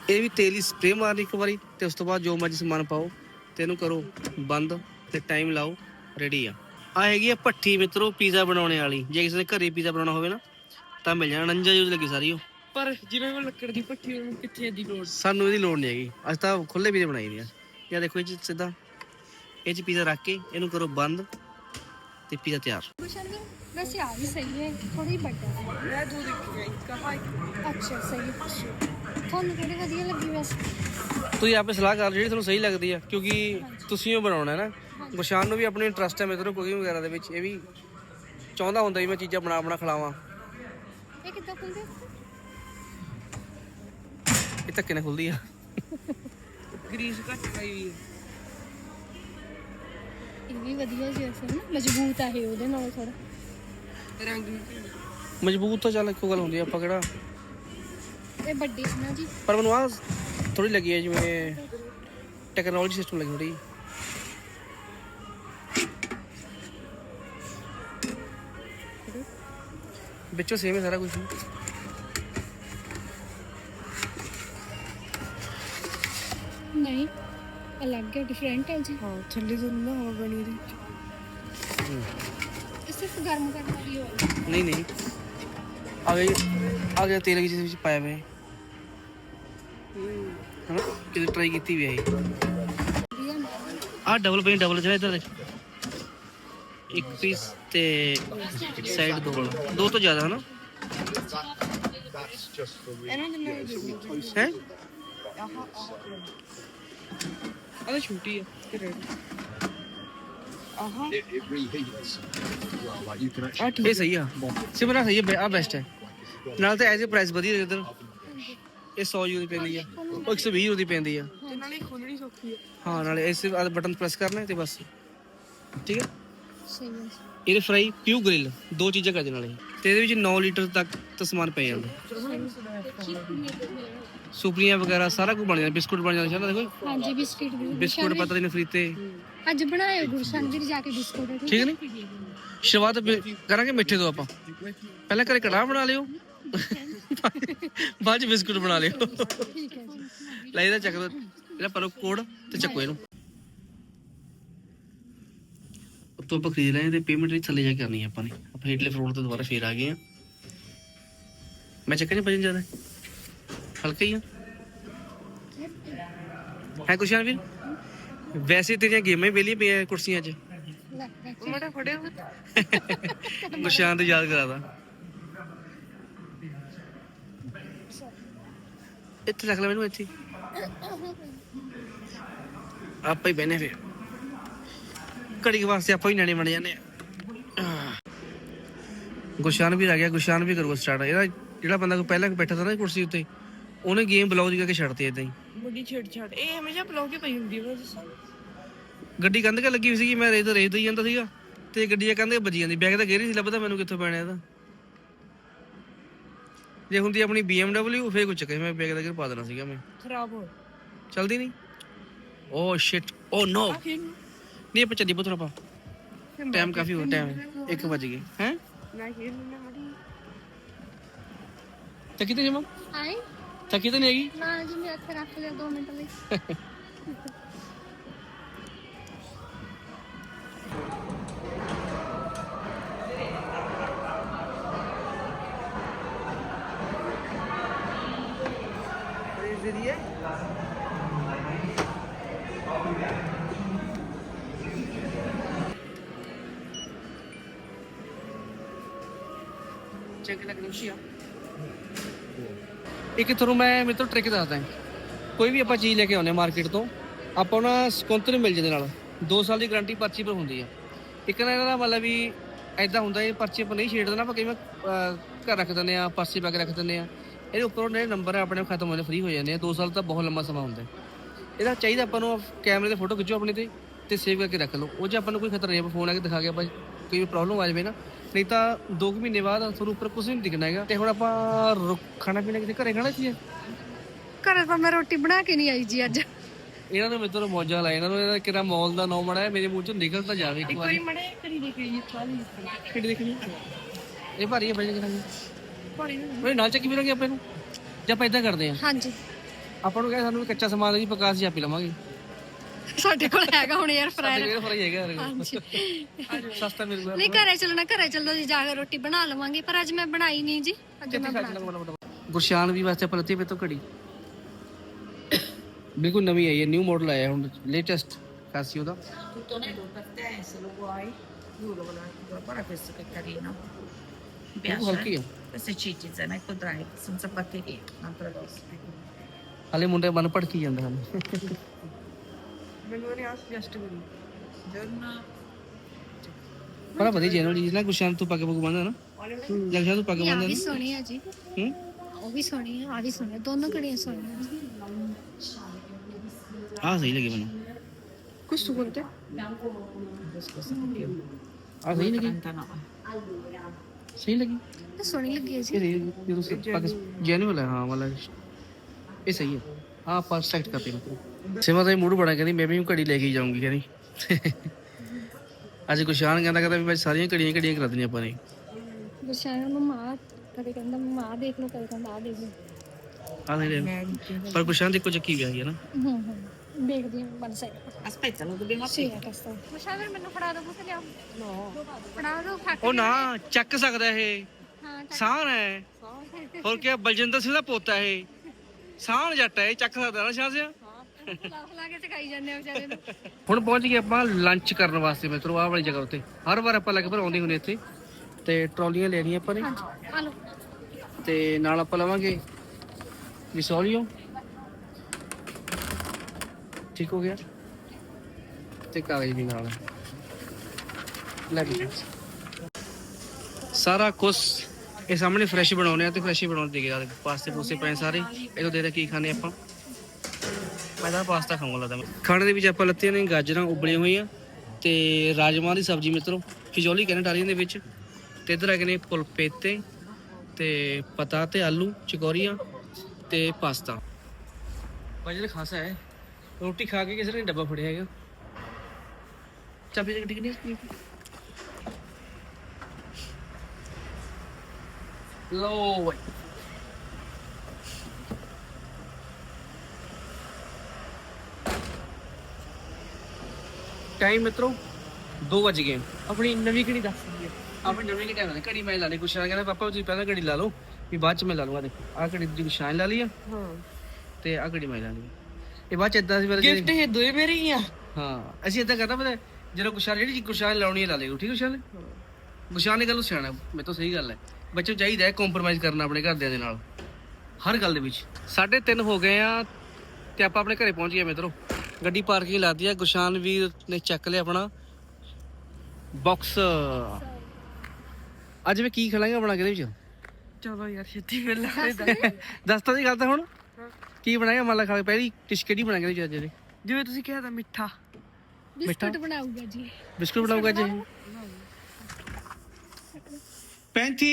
ਇਹ। ਵੀ ਤੇਲ ਸਪਰੇ ਮਾਰਨੀ ਇੱਕ ਵਾਰੀ ਤੇ ਉਸ ਤੋਂ ਬਾਅਦ ਜੋ ਮਰਜ਼ੀ ਸਮਾਨ ਪਾਓ ਤੇ ਇਹਨੂੰ ਕਰੋ ਬੰਦ ਤੇ ਟਾਈਮ ਲਾਓ ਰੈਡੀ ਆ। ਆ ਹੈਗੀ ਆ ਭੱਠੀ ਮਿੱਤਰੋ ਪੀਜ਼ਾ ਬਣਾਉਣੇ ਵਾਲੀ। ਜੇ ਕਿਸੇ ਨੇ ਘਰੇ ਪੀਜ਼ਾ ਬਣਾਉਣਾ ਹੋਵੇ ਨਾ ਤਾਂ ਮਿਲ ਜਾਣਾ। ਨੰਜਾ ਯੂਜ਼ ਲੱਗੀ ਸਾਰੀ ਉਹ। ਪਰ ਜਿਵੇਂ ਕੋਲ ਲੱਕੜ ਦੀ ਭੱਠੀ ਉਹਨੂੰ ਕਿੱਥੇ ਦੀ ਲੋੜ? ਸਾਨੂੰ ਇਹਦੀ ਲੋੜ ਨਹੀਂ ਹੈਗੀ। ਅੱਜ ਤਾਂ ਖੁੱਲੇ ਪੀਜ਼ੇ ਬਣਾਈ ਦੇ ਆ। ਇਹ ਦੇਖੋ ਇਹ 'ਚ ਸਿੱਧਾ ਇਹ ਚ ਪੀਜ਼ਾ ਰੱਖ ਕੇ ਇਹਨੂੰ ਕਰੋ ਬੰਦ ਤੇ ਪੀਜ਼ਾ ਤਿਆਰ। ਸ਼ਾਨਵੀਰ ਵੈਸੇ ਆ ਵੀ ਸਹੀ ਹੈ ਥੋੜੀ ਵੱਡਾ ਹੈ। ਮੈਂ ਦੋ ਦੇਖੀ ਗਈ ਕਹਾ ਅੱਛਾ ਸਹੀ ਹੈ ਤੁਹਾਨੂੰ ਕਿਹੜੀ ਵਧੀਆ ਲੱਗੀ ਵੈਸੇ? ਤੁਸੀਂ ਆਪੇ ਸਲਾਹ ਕਰ ਜਿਹੜੀ ਤੁਹਾਨੂੰ ਸਹੀ ਲੱਗਦੀ ਆ ਕਿਉਂਕਿ ਤੁਸੀਂ ਉਹ ਬਣਾਉਣਾ ਹੈ ਨਾ। ਗੁਸ਼ਾਨ ਨੂੰ ਵੀ ਆਪਣੀ ਇੰਟਰਸਟ ਹੈ ਮਿੱਤਰੋ ਕੁਕਿੰਗ ਵਗੈਰਾ ਦੇ ਵਿੱਚ ਇਹ ਵੀ ਚਾਹੁੰਦਾ ਹੁੰਦਾ ਵੀ ਮੈਂ ਚੀਜ਼ਾਂ ਬਣਾ ਬਣਾ ਖਿਲਾਵਾਂ। ਇਹ ਕਿੱਦਾਂ ਖੁੱਲਦੇ ਇਹ ਧੱਕੇ ਨਾਲ ਖੁੱਲਦੀ ਆ। ਗਰੀਸ ਘੱਟ ਪਾਈ ਵੀ ਇਹ ਵੀ ਵਧੀਆ ਜੀ ਵੈਸੇ ਨਾ ਮਜ਼ਬੂਤ ਆ ਇਹ ਉਹਦੇ ਨਾਲ ਥੋੜਾ ਰੰਗ ਵੀ ਮਜ਼ਬੂਤ ਤਾਂ ਚੱਲ ਇੱਕੋ ਗੱਲ ਹੁੰਦੀ ਆ ਆਪਾਂ ਕਿਹੜਾ? ਇਹ ਵੱਡੀ ਸੀ ਨਾ ਜੀ। ਪਰ ਮੈਨੂੰ ਆ ਥੋੜੀ ਲੱਗੀ ਹੈ ਜਿਵੇਂ ਟੈਕਨੋਲੋਜੀ ਸਿਸਟਮ ਲੱਗੀ ਥੋੜੀ ਵਿੱਚੋਂ ਸੇਮ ਹੈ ਸਾਰਾ ਕੁਝ ਨਹੀਂ ਅਲੱਗ ਹੈ ਡਿਫਰੈਂਟ ਹੈ ਜੀ। ਹਾਂ ਥੱਲੇ ਤੋਂ ਨਾ ਹਵਾ ਬਣੀ ਦੀ ਇਹ ਸਿਰਫ ਗਰਮ ਕਰਨ ਵਾਲੀ ਹੋਈ ਨਹੀਂ ਨਹੀਂ। ਆ ਗਿਆ ਆ ਗਿਆ ਤੇਲ ਜਿਸ ਵਿੱਚ ਪਾਇਆ ਹੋਇਆ। ਹੈ ਹਨਾ? ਕਿਤੇ ਟਰਾਈ ਕੀਤੀ ਵੀ ਹੈ ਆ ਡਬਲ ਪੇਨ ਡਬਲ ਜਿਹੜਾ ਇਧਰ। ਇੱਕ ਪੀਸ ਤੇ ਸਾਈਡ ਦੋ ਦੋ ਤੋਂ ਜ਼ਿਆਦਾ ਹਨਾ? ਹੈ? ਆਹ ਛੋਟੀ ਤੇ ਰੈਡ ਆਹਾ। ਇਹ ਸਹੀ ਆ। ਸਿਮਰਾ ਸਹੀ ਆ ਬੈਸਟ ਹੈ। ਨਾਲ ਤਾਂ ਐਜ਼ ਅ ਪ੍ਰਾਈਸ ਵਧੀਆ ਇਧਰ ਇਹ 100 ਯੂਰੋ ਦੀ ਪੈਂਦੀ ਆ। ਉਹ 120 ਯੂਰੋ ਦੀ ਪੈਂਦੀ ਆ। ਤੇ ਨਾਲੇ ਖੋਲਣੀ ਸੌਖੀ ਆ। ਹਾਂ ਨਾਲੇ ਇਸ ਬਟਨ ਪ੍ਰੈਸ ਕਰਨਾ ਤੇ ਬਸ। ਠੀਕ ਹੈ? ਸਹੀ ਹੈ। ਇਹਦੇ ਫਰਾਈ ਪਿਊ ਗ੍ਰਿਲ ਦੋ ਚੀਜ਼ਾਂ ਕਰ ਦੇ ਨਾਲੇ ਤੇ ਇਹਦੇ ਵਿੱਚ 9 ਲੀਟਰ ਤੱਕ ਤਾਂ ਸਮਾਨ ਪੈ ਜਾਂਦਾ। ਸੁਪਰੀਆਂ ਵਗੈਰਾ ਸਾਰਾ ਕੁਝ ਬਣ ਜਾਂਦਾ ਬਿਸਕੁਟ ਬਣ ਜਾਂਦਾ ਸ਼ਾਨਾ ਦੇਖੋ। ਹਾਂਜੀ ਬਿਸਕਿਟ ਵੀ। ਬਿਸਕੁਟ ਪਤਾ ਨਹੀਂ ਫਰੀਤੇ। ਅੱਜ ਬਣਾਏ ਗੁਰਸ਼ਨ ਵੀਰ ਜਾ ਕੇ ਬਿਸਕੁਟ। ਠੀਕ ਨੀ? ਸ਼ੁਰੂਆਤ ਬਿ- ਕਰਾਂਗੇ ਮਿੱਠੇ ਤੋਂ ਆਪਾਂ। ਪਹਿਲਾਂ ਘਰੇ ਕੜਾਹ ਬਣਾ ਲਿਓ। ਬਾਅਦ ਚ ਬਿਸਕੁਟ ਬਣਾ ਲਿਓ। ਠੀਕ ਹੈ ਜੀ। ਲੈ ਇਹਦਾ ਚੱਕ ਦੋ। ਇਹਦਾ ਪਰੋ ਕੋਡ ਤੇ ਚੱਕੋ ਇਹਨੂੰ। ਉੱਤੋਂ ਆਪਾਂ ਖਰੀਦ ਲਏ ਤੇ ਪੇਮੈਂਟ ਵੀ ਥੱਲੇ ਜਾ ਕੇ ਕਰਨੀ ਹੈ ਆਪਾਂ ਨੇ। ਆਪਾਂ ਹੇਠਲੇ ਫਲੋਰ ਤੇ ਦੁਬਾਰਾ ਫੇਰ ਆ ਗਏ ਆ। ਮੈਂ ਚੱਕਰ ਨਹੀਂ ਜ਼ਿਆਦਾ। ਹਲਕਾ ਹੀ ਆ। ਹੈ ਕੁਸ਼ਾਨ ਵੀਰ? ਵੈਸੇ ਤੇਰੀਆਂ ਗੇਮਾਂ ਹੀ ਵੇਲੀਆਂ ਪਈਆਂ ਕੁਰਸੀਆਂ 'ਚ। ਗੁਸ਼ਾਨ ਤੇ ਯਾਦ ਕਰਾਦਾ ਇੱਥੇ ਰੱਖ ਲੈ ਮੈਨੂੰ ਇੱਥੇ। ਆਪਾਂ ਹੀ ਬਹਿਨੇ ਫਿਰ। ਘੜੀ ਕੁ ਵਾਸਤੇ ਆਪਾਂ ਹੀ ਨਿਆਣੇ ਬਣ ਜਾਂਦੇ ਆ। ਗੁਸ਼ਾਨ ਵੀ ਆ ਗਿਆ ਗੁਸ਼ਾਨ ਵੀ ਕਰੂਗਾ ਸਟਾਰਟ ਇਹਦਾ ਜਿਹੜਾ ਬੰਦਾ ਕੋ ਪਹਿਲਾਂ ਬੈਠਾ ਸੀ ਨਾ ਕੁਰਸੀ ਉੱਤੇ ਉਹਨੇ ਗੇਮ ਬਲੌਗ ਕਰਕੇ ਛੱਡਤੀ ਇਦਾਂ ਹੀ। ਬੜੀ ਛੇੜ ਛਾੜ। ਇਹ ਹਮੇਸ਼ਾ ਬਲੌਗ ਹੀ ਪਈ ਹੁੰਦੀ ਹੈ ਜਿਸ ਗੱਡੀ ਕੰਧ ਕੇ ਲੱਗੀ ਹੋਈ ਸੀਗੀ ਮੈਂ ਰੇਤ ਰੇਤ ਹੀ ਜਾਂਦਾ ਸੀਗਾ ਤੇ ਗੱਡੀ ਆ ਕੰਧ ਕੇ ਵੱਜੀ ਜਾਂਦੀ। ਬੈਗ ਤਾਂ ਗੇਰੀ ਸੀ ਲੱਭਦਾ ਮੈਨੂੰ ਕਿੱਥੋਂ ਪੈਣਾ ਇਹਦਾ। ਜੇ ਹੁੰਦੀ ਆਪਣੀ BMW ਫੇਰ ਕੁਝ ਚੱਕੇ ਮੈਂ ਬੈਗ ਦਾ ਗਿਰ ਪਾ ਦੇਣਾ ਸੀਗਾ ਮੈਂ। ਖਰਾਬ ਹੋ। ਚਲਦੀ ਨਹੀਂ। Oh shit oh no. ਆਖਿਰ ਨਹੀਂ ਆਪਾਂ ਚੱਲੀ ਪੁੱਤਰ ਆਪਾਂ ਟਾਈਮ ਕਾਫੀ ਹੋ ਟਾਈਮ 1 ਵਜ ਗਏ ਹੈ ਨਾ ਖੇਡ ਨਾ ਮੜੀ ਥੱਕੀ ਤੇ ਜਮਾ ਆਈ ਥੱਕੀ ਤੇ ਨਹੀਂ ਹੈਗੀ ਨਾ ਜੀ ਮੈਂ ਇੱਥੇ ਰੱਖ ਲਿਆ 2 ਮਿੰਟ ਲਈ ਚੈੱਕ ਲੱਗਣੀ ਸੀ ਆ। ਇੱਕ ਤੁਹਾਨੂੰ ਮੈਂ ਮੇਰੇ ਤੋਂ ਟ੍ਰਿਕ ਦੱਸਦਾ ਕੋਈ ਵੀ ਆਪਾਂ ਚੀਜ਼ ਲੈ ਕੇ ਆਉਂਦੇ ਮਾਰਕੀਟ ਤੋਂ, ਆਪਾਂ ਨਾ ਸਕੁੰਤਰ ਮਿਲ ਜਾਂਦੇ ਨਾਲ। 2 ਸਾਲ ਦੀ ਗਾਰੰਟੀ ਪਰਚੀ ਪਰ ਹੁੰਦੀ ਆ। ਇੱਕ ਨਾ ਇਹਨਾਂ ਦਾ ਮਤਲਬ ਵੀ ਐਦਾਂ ਹੁੰਦਾ ਇਹ ਪਰਚੀ ਆਪਾਂ ਨਹੀਂ ਛੇੜਦੇ ਨਾ, ਆਪਾਂ ਕਈ ਵਾਰ ਘਰ ਰੱਖ ਦਿੰਦੇ ਆ ਪਰਚੀ ਪਾ ਕੇ ਰੱਖ ਦਿੰਦੇ ਆ ਇਹਦੇ ਉੱਪਰੋਂ ਜਿਹੜੇ ਨੰਬਰ ਆ, ਆਪਣੇ ਖਤਮ ਹੋ ਜਾਂਦੇ ਫ੍ਰੀ ਹੋ ਜਾਂਦੇ ਆ। 2 ਸਾਲ ਤਾਂ ਬਹੁਤ ਲੰਮਾ ਸਮਾਂ ਹੁੰਦਾ। ਇਹਦਾ ਚਾਹੀਦਾ ਆਪਾਂ ਨੂੰ ਕੈਮਰੇ ਤੇ ਫੋਟੋ ਖਿੱਚੋ ਆਪਣੇ ਤੇ ਤੇ ਸੇਵ ਕਰਕੇ ਰੱਖ ਲਓ। ਉਹ 'ਚ ਆਪਾਂ ਨੂੰ ਕੋਈ ਖਤਰਾ ਨਹੀਂ, ਆਪਾਂ ਫੋਨ ਆ ਕੇ ਦਿਖਾ ਕੇ ਆਪਾਂ ਕੋਈ ਪ੍ਰੋਬਲਮ ਆ ਜਾਵੇ ਨਾ। ਨਹੀਂ ਤਾਂ 2 ਮਹੀਨੇ ਬਾਅਦ ਤੁਹਾਨੂੰ ਉੱਪਰ ਕੁਝ ਨਹੀਂ ਦਿਖਣਾ ਹੈਗਾ। ਤੇ ਹੁਣ ਆਪਾਂ ਰੁ- ਖਾਣਾ ਪੀਣਾ ਕਿਤੇ ਘਰੇ ਖਾਣਾ ਸੀ ਘਰੇ ਤਾਂ ਮੈਂ ਰੋਟੀ ਬਣਾ ਕੇ ਨਹੀਂ ਆਈ ਜੀ ਅੱਜ। ਇਹਨਾਂ ਨੂੰ ਮੇਰੇ ਤੋਂ ਮੌਜਾਂ ਲਾਏ ਇਹਨਾਂ ਨੂੰ ਇਹਦਾ ਕਿਹੜਾ ਮੌਲ ਦਾ ਨਾਮ ਮੜਾ ਮੇਰੇ ਮੂੰਹ ਚੋਂ ਨਿਕਲ ਤਾਂ ਜਾਵੇ ਇੱਕ ਵਾਰੀ। ਕੋਈ ਮੜੇ ਕਰੀ ਦੇ ਕੇ ਸਾਰੀ ਦੇਖਣੀ ਇਹ ਭਾਰੀ ਹੈ ਬੜੀ ਕਰਾਂਗੇ ਮੇਰੇ ਨਾਲ ਚੱਕੀ ਫਿਰਾਂਗੇ ਆਪਾਂ ਨੂੰ ਜਾਂ ਆਪਾਂ ਇਦਾਂ ਕਰਦੇ ਆ ਹਾਂਜੀ। ਆਪਾਂ ਨੂੰ ਕਹੇ ਸਾਨੂੰ ਕੱਚਾ ਸਮਾਨ ਦੀ ਪਕਾਸ ਜੀ ਆਪੀ ਲਵਾਂਗੇ। ਸਾਡੇ ਕੋਲ ਹੈਗਾ ਹੁਣ 에ਅਰ ਸਾਡੇ ਫਰਾਇਰ ਕੋਲ ਫਰਾਈ ਹੈਗਾ। ਹਾਂਜੀ। ਸਸਤਾ ਮਿਲ ਗਿਆ। ਨਹੀਂ ਘਰੇ ਚੱਲਣਾ ਘਰੇ ਚੱਲੋ ਜੀ ਜਾ ਕੇ ਰੋਟੀ ਬਣਾ ਲਵਾਂਗੇ। ਪਰ ਅੱਜ ਮੈਂ ਬਣਾਈ ਨਹੀਂ ਜੀ। ਅੱਜ ਮੈਂ ਬਣਾ ਗੁਰਸ਼ਾਨ ਵੀ ਵਾਸਤੇ ਪਲਤੀ ਪੇ ਤੋਂ ਘੜੀ। ਬਿਲਕੁਲ ਨਵੀਂ ਆਈ ਹੈ ਨਿਊ ਮਾਡਲ ਆਇਆ ਹੁਣ ਲੇਟੈਸਟ ਕਾਸੀਓ ਦਾ tutto nudo per te se lo vuoi duro guarda guarda questo che carino mi piace questo è citizen ecco drive senza batteria un'altra cosa ਹਲੇ ਮੁੰਡੇ ਮਨ ਭੜਕੀ ਜਾਂਦੇ ਹਨ। ਮੈਨੂੰ ਉਹਨੇ ਆ ਸੁਜੈਸਟ ਕਰੀ giorno ਬੜਾ ਵਧੀਆ ਜੈਨੂਅਲ ਚੀਜ਼ ਨਾ ਗੁਰਸ਼ਾਨ ਤੂੰ ਪੱਗ ਪੁੱਗ ਬੰਨਦਾ ਨਾ। ਜਗਸ਼ਾਨ ਤੂੰ ਪੱਗ ਆ ਬੰਨਦਾ ਵੀ ਸੋਹਣੀ ਹੈ ਜੀ। ਹੂੰ? ਉਹ ਵੀ ਸੋਹਣੀ ਹੈ ਆ ਵੀ ਸੋਹਣੀ ਹੈ ਦੋਨੋਂ ਘੜੀਆਂ ਸੋਹਣੀਆਂ ਨੇ। ਆਹ ਸਹੀ ਲੱਗੀ ਮੈਨੂੰ। questo con te ਆਹ ਸਹੀ ਲੱਗੀ। 39 ਸਹੀ ਲੱਗੀ। ਇਹ ਸੋਹਣੀ ਲੱਗੀ ਹੈ ਜੀ। ਇਹ ਜਦੋਂ ਪੱਗ ਜੈਨੂਅਲ ਹੈ ਹਾਂ ਮਤਲਬ ਇਹ ਸਹੀ ਹੈ ਆਹ ਆਪਾਂ ਸੈਲੈਕਟ ਕਰਤੇ ਮਤਲਬ ਸਿਮਾ ਦਾ ਮੂਡ ਬਣਾ ਕਹਿੰਦੀ ਮੈਂ ਵੀ ਘੜੀ ਲੈ ਕੇ ਹੀ ਜਾਊਂਗੀ ਕਹਿੰਦੀ। ਅੱਜ ਗੁਰਸ਼ਾਨ ਕਹਿੰਦਾ ਕਹਿੰਦਾ ਵੀ ਮੈਂ ਸਾਰੀਆਂ ਘੜੀਆਂ ਘੜੀਆਂ ਕਰਾ ਦੇਣੀਆਂ ਆਪਾਂ ਨੇ। ਕਦੇ ਕਹਿੰਦਾ ਦੇਖ ਕਦੇ ਕਹਿੰਦਾ ਆ ਦੇਖ ਲੈ। ਪਰ ਗੁਰਸ਼ਾਨ ਦੇ ਕੋ ਚੱਕੀ ਗਿਆ ਹੈ ਨਾ। ਹੂੰ ਹੂੰ ਦੇਖਦੀ ਹਾਂ ਬਣ ਸਾਈਡ aspetta lo dobbiamo ਸੀ ਹੈ ਕਸਤਾ ਗੁਰਸ਼ਾਨ ਵੀਰ ਮੈਨੂੰ ਫੜਾ ਦੋ ਬੁੱਕ ਲਿਆ ਨੋ ਫੜਾ ਦੋ ਖਾ ਉਹ ਨਾ ਚੱਕ ਸਕਦਾ ਇਹ। ਹਾਂ ਸਾਹਣ ਹੈ। ਹੋਰ ਕੀ ਬਲਜਿੰਦਰ ਸਿੰਘ ਦਾ ਪੋਤਾ ਇਹ। ਸਾਹਣ ਜੱਟ ਹੈ ਇਹ ਚੱਕ ਸਕਦਾ ਨਾ ਸ਼ਾਹ ਸਿਆ। ਫਲਾ ਫਲਾ ਕੇ ਸਿਖਾਈ ਜਾਂਦੇ ਆ ਵਿਚਾਰੇ ਨੂੰ। ਹੁਣ ਪਹੁੰਚ ਗਏ ਆਪਾਂ ਲੰਚ ਕਰਨ ਵਾਸਤੇ ਮਿੱਤਰੋ ਆਹ ਵਾਲੀ ਜਗ੍ਹਾ ਉੱਤੇ। ਹਰ ਵਾਰ ਆਪਾਂ ਲਗਭਗ ਆਉਂਦੇ ਹੁੰਦੇ ਇੱਥੇ। ਤੇ ਟਰਾਲੀਆਂ ਲੈਣੀਆਂ ਆਪਾਂ ਨੇ। ਹਾਂਜੀ ਆ ਲਓ। ਤੇ ਨਾਲ ਆਪਾਂ ਲਵਾਂਗੇ ਵਿਸੋਲੀਓ ਠੀਕ ਹੋ ਗਿਆ? ਤੇ ਕਾਗਜ਼ ਵੀ ਨਾਲ। ਲੈ ਵੀ ਸਾਰਾ ਕੁਝ ਇਹ ਸਾਹਮਣੇ ਫਰੈਸ਼ ਬਣਾਉਣੇ ਆ ਤੇ ਫਰੈਸ਼ ਹੀ ਬਣਾਉਣ ਦੇ ਗਿਆ ਪਾਸਤੇ ਪੂਸੇ ਪਏ ਸਾਰੇ। ਇਹਦੋਂ ਦੇ ਦੇ ਕੀ ਖਾਣੇ ਆਪਾਂ। ਮੈਂ ਤਾਂ ਪਾਸਤਾ ਖਾਵਾਂਗਾ ਲੱਗਦਾ ਖਾਣੇ ਦੇ ਵਿੱਚ ਆਪਾਂ ਲੱਤੀਆਂ ਨੇ ਗਾਜਰਾਂ ਉਬਲੀਆਂ ਹੋਈਆਂ ਤੇ ਰਾਜਮਾਂਹ ਦੀ ਸਬਜ਼ੀ ਮਿੱਤਰੋ, ਫਿਜੋਲੀ ਕਹਿੰਦੇ ਟਾਲੀਆਂ ਦੇ ਵਿੱਚ। ਤੇ ਇਧਰ ਹੈਗੇ ਨੇ ਪੁਲਪੇਤੇ ਤੇ ਪਤਾ ਤੇ ਆਲੂ, ਚਕੋਰੀਆਂ ਤੇ ਪਾਸਤਾ। ਵਜਨ ਖਾਸਾ ਹੈ, ਰੋਟੀ ਖਾ ਕੇ ਕਿਸੇ ਨੇ ਡੱਬਾ ਫੜਿਆ ਹੈਗਾ। ਚਾਬੀ ਜਗਟੀ ਕਿੰਨੀ ਲੋ ਬਾਈ। ਟਾਈਮ ਮਿੱਤਰੋ 2 ਵਜ ਗਏ। ਆਪਣੀ ਨਵੀਂ ਕਿਹੜੀ ਦੱਸ ਦਿੰਦੀ ਆਪਣੀ ਨਵੀਂ ਕਿ ਟਾਈਮ ਘੜੀ ਮੈਂ ਲਾ ਲਈ ਕੁਛ ਕਹਿੰਦਾ ਪਾਪਾ ਤੁਸੀਂ ਪਹਿਲਾਂ ਘੜੀ ਲਾ ਲਓ ਵੀ ਬਾਅਦ ਚ ਮੈਂ ਲਾ ਲੂੰਗਾ ਦੇਖੋ। ਆਹ ਘੜੀ ਦੀ ਸ਼ਾਨ ਲਾ ਲਈ ਆ ਹਾਂ। ਤੇ ਆਹ ਘੜੀ ਮੈਂ ਲਾ ਲਈ। ਇਹ ਬਾਅਦ ਚ ਇਦਾਂ ਸੀ ਮੇਰੇ ਗਿਫਟ ਇਹ ਦੋਏ ਮੇਰੇ ਹੀ ਆ। ਹਾਂ ਅਸੀਂ ਇਦਾਂ ਕਰਦਾ ਪਤਾ ਜਦੋਂ ਕੁਸ਼ਾਨ ਜਿਹੜੀ ਕੁਸ਼ਾਨ ਲਾਉਣੀ ਲਾ ਲੇਗਾ ਠੀਕ ਹੈ। ਕੁਸ਼ਾਨ ਕੁਸ਼ਾਨ ਨੇ ਗੱਲ ਨੂੰ ਸਿਆਣਾ ਮੇਰੇ ਤੋਂ ਸਹੀ ਗੱਲ ਹੈ। ਬੱਚੇ ਨੂੰ ਚਾਹੀਦਾ ਹੈ ਕੰਪਰੋਮਾਈਜ਼ ਕਰਨਾ ਆਪਣੇ ਘਰਦਿਆਂ ਦੇ ਨਾਲ। ਹਰ ਗੱਲ ਦੇ ਵਿੱਚ। ਸਾਢੇ ਤਿੰਨ ਹੋ ਗਏ ਆ ਤੇ ਆਪਾਂ ਆਪਣੇ ਘਰੇ ਪਹੁੰਚ ਗਏ ਮਿੱਤਰੋ। ਗੱਡੀ ਪਾਰਕਿੰਗ ਲਾਤੀ ਆ। ਗੁਸ਼ਾਨ ਵੀਰ ਨੇ ਚੱਕ ਲਿਆ ਆਪਣਾ। ਬਾਕਸ ਅੱਜ ਮੈਂ ਕੀ ਖਿਲਾਂਗਾ ਬਣਾ ਕੇ ਇਹਦੇ ਵਿੱਚ? ਚਲੋ ਯਾਰ ਛੇਤੀ ਮਿਲ ਲੈ। ਦੱਸ ਤਾਂ ਜੀ ਗੱਲ ਤਾਂ ਹੁਣ। ਕੀ ਬਣਾਇਆ ਮੰਨ ਲਾ ਖਾ ਪਹਿਲੀ ਡਿਸ਼ ਕਿਹੜੀ ਬਣਾ ਕੇ ਅੱਜ ਇਹਦੇ? ਜਿਵੇਂ ਤੁਸੀਂ ਕਿਹਾ ਤਾਂ ਮਿੱਠਾ। ਬਿਸਕੁਟ ਬਣਾਊਗਾ ਜੀ। ਬਿਸਕੁਟ ਬਣਾਊਗਾ ਇਹ? ਪੈਂਥੀ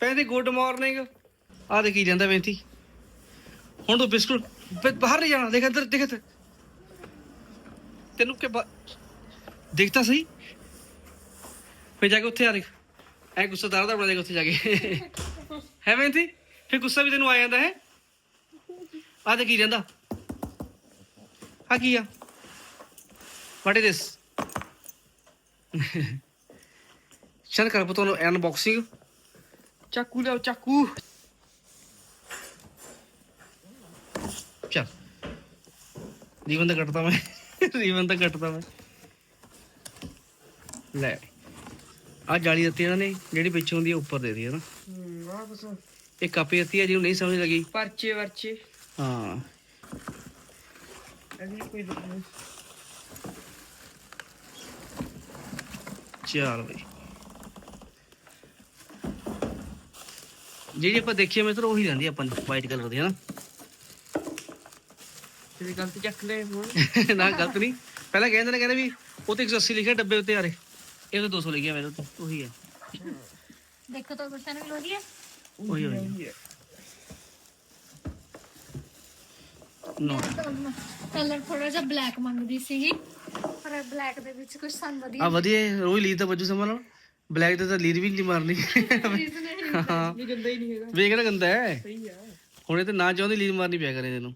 ਪੈਂਥੀ ਗੁੱਡ ਮਾਰਨਿੰਗ। ਆ ਦੇਖੀ ਜਾਂਦਾ ਪੈਂਥੀ ਹੁਣ ਤੂੰ ਬਿਸਕੁਟ ਬ- ਬਾਹਰ ਨਹੀਂ ਜਾਣਾ, ਦੇਖ ਅੰਦਰ ਦੇਖ ਇੱਧਰ। ਤੈਨੂੰ ਕਿ ਦੇਖਤਾ ਸਹੀ। ਫੇ ਜਾ ਉੱਥੇ ਆ ਦੇਖ। ਐ ਗੁੱਸਾ ਦਰਦਾ ਬਣਾ ਦੇਗਾ ਉੱਥੇ ਜਾ ਕੇ। ਹੈ ਪੈਂਥੀ ਫੇ ਗੁੱਸਾ ਵੀ ਤੈਨੂੰ ਆ ਜਾਂਦਾ, ਹੈ? ਆ ਦੇ ਕੀ ਰਹਿੰਦਾ। ਆ ਕੀ ਆ? ਵਾਟ ਇਜ਼ ਦਿਸ ਚੱਲ ਕਰ ਪੁੱਤ ਨੂੰ ਅਨਬਾਕਸਿੰਗ ਚਾਕੂ ਲਿਆਓ, ਚਾਕੂ ਚੱਲ ਰੀਵਨ ਤਾਂ ਕੱਟਦਾ ਮੈਂ। ਰੀਵਨ ਤਾਂ ਕੱਟਦਾ ਮੈਂ। ਲੈ ਆ ਜਾਲੀ ਦਿੱਤੀ ਇਹਨਾਂ ਨੇ ਜਿਹੜੀ ਪਿੱਛੋਂ ਹੁੰਦੀ ਹੈ ਉੱਪਰ ਦੇ ਦੀ ਹੈ ਨਾ। ਬਸ ਇਹ ਕਾਪੀ ਦਿੱਤੀ ਹੈ ਜਿਹਨੂੰ ਨਹੀਂ ਸਮਝ ਲੱਗੀ। ਪਰਚੇ ਵਰਚੇ। ਹਾਂ। ਅਗਲੀ ਕੋਈ ਨਹੀਂ। ਚੱਲ ਬਈ। ਜਿਹੜੀ ਆਪਾਂ ਦੇਖੀਏ ਮਿੱਤਰੋ ਉਹੀ ਰਹਿੰਦੀ ਆਪਾਂ ਨੂੰ ਵਾਈਟ ਕਲਰ ਦੀ ਹੈ ਨਾ। ਤੇਰੀ ਗਲਤੀ ਚੱਕ ਲੈ ਹੁਣ। ਨਾ ਗਲਤ ਨਹੀਂ। ਪਹਿਲਾਂ ਕਹਿੰਦੇ ਨੇ ਕਹਿੰਦੇ ਵੀ ਉਹ ਤੇ 180 ਲਿਖਿਆ ਡੱਬੇ ਉੱਤੇ ਆਰੇ ਇਹ ਤਾਂ 200 ਲਿਖਿਆ ਮੇਰੇ ਉੱਤੇ ਉਹੀ ਹੈ। ਦੇਖੋ ਤਾਂ ਗੁੱਸਾ ਨਹੀਂ ਵਧੀਆ ਉਹੀ ਹੋਈ ਨੋ। ਕਲਰ ਥੋੜਾ ਜਿਹਾ ਬਲੈਕ ਮੰਗਦੀ ਸੀਗੀ। ਪਰ ਬਲੈਕ ਦੇ ਵਿੱਚ ਕੁਝ ਸਾਨੂੰ ਵਧੀਆ ਆ ਵਧੀਆ ਹੈ, ਰੋਜ਼ ਲੀਡ ਤਾਂ ਵੱਜੂ ਸਮਝ ਲਓ ਬਲੈਕ ਤੇ ਤਾਂ ਲੀਡ ਵੀ ਨਹੀਂ ਮਾਰਨੀ। ਹੈ। ਹਾਂ ਇਹ ਗੰਦਾ ਹੀ ਨਹੀਂ ਹੈਗਾ। ਵੇਖ ਨਾ ਗੰਦਾ ਹੈ। ਸਹੀ ਆ ਹੁਣ ਇਹ ਤੇ ਨਾ ਚਾਹੁੰਦੀ ਲੀਡ ਮਾਰਨੀ ਪਿਆ ਕਰੇ ਤੈਨੂੰ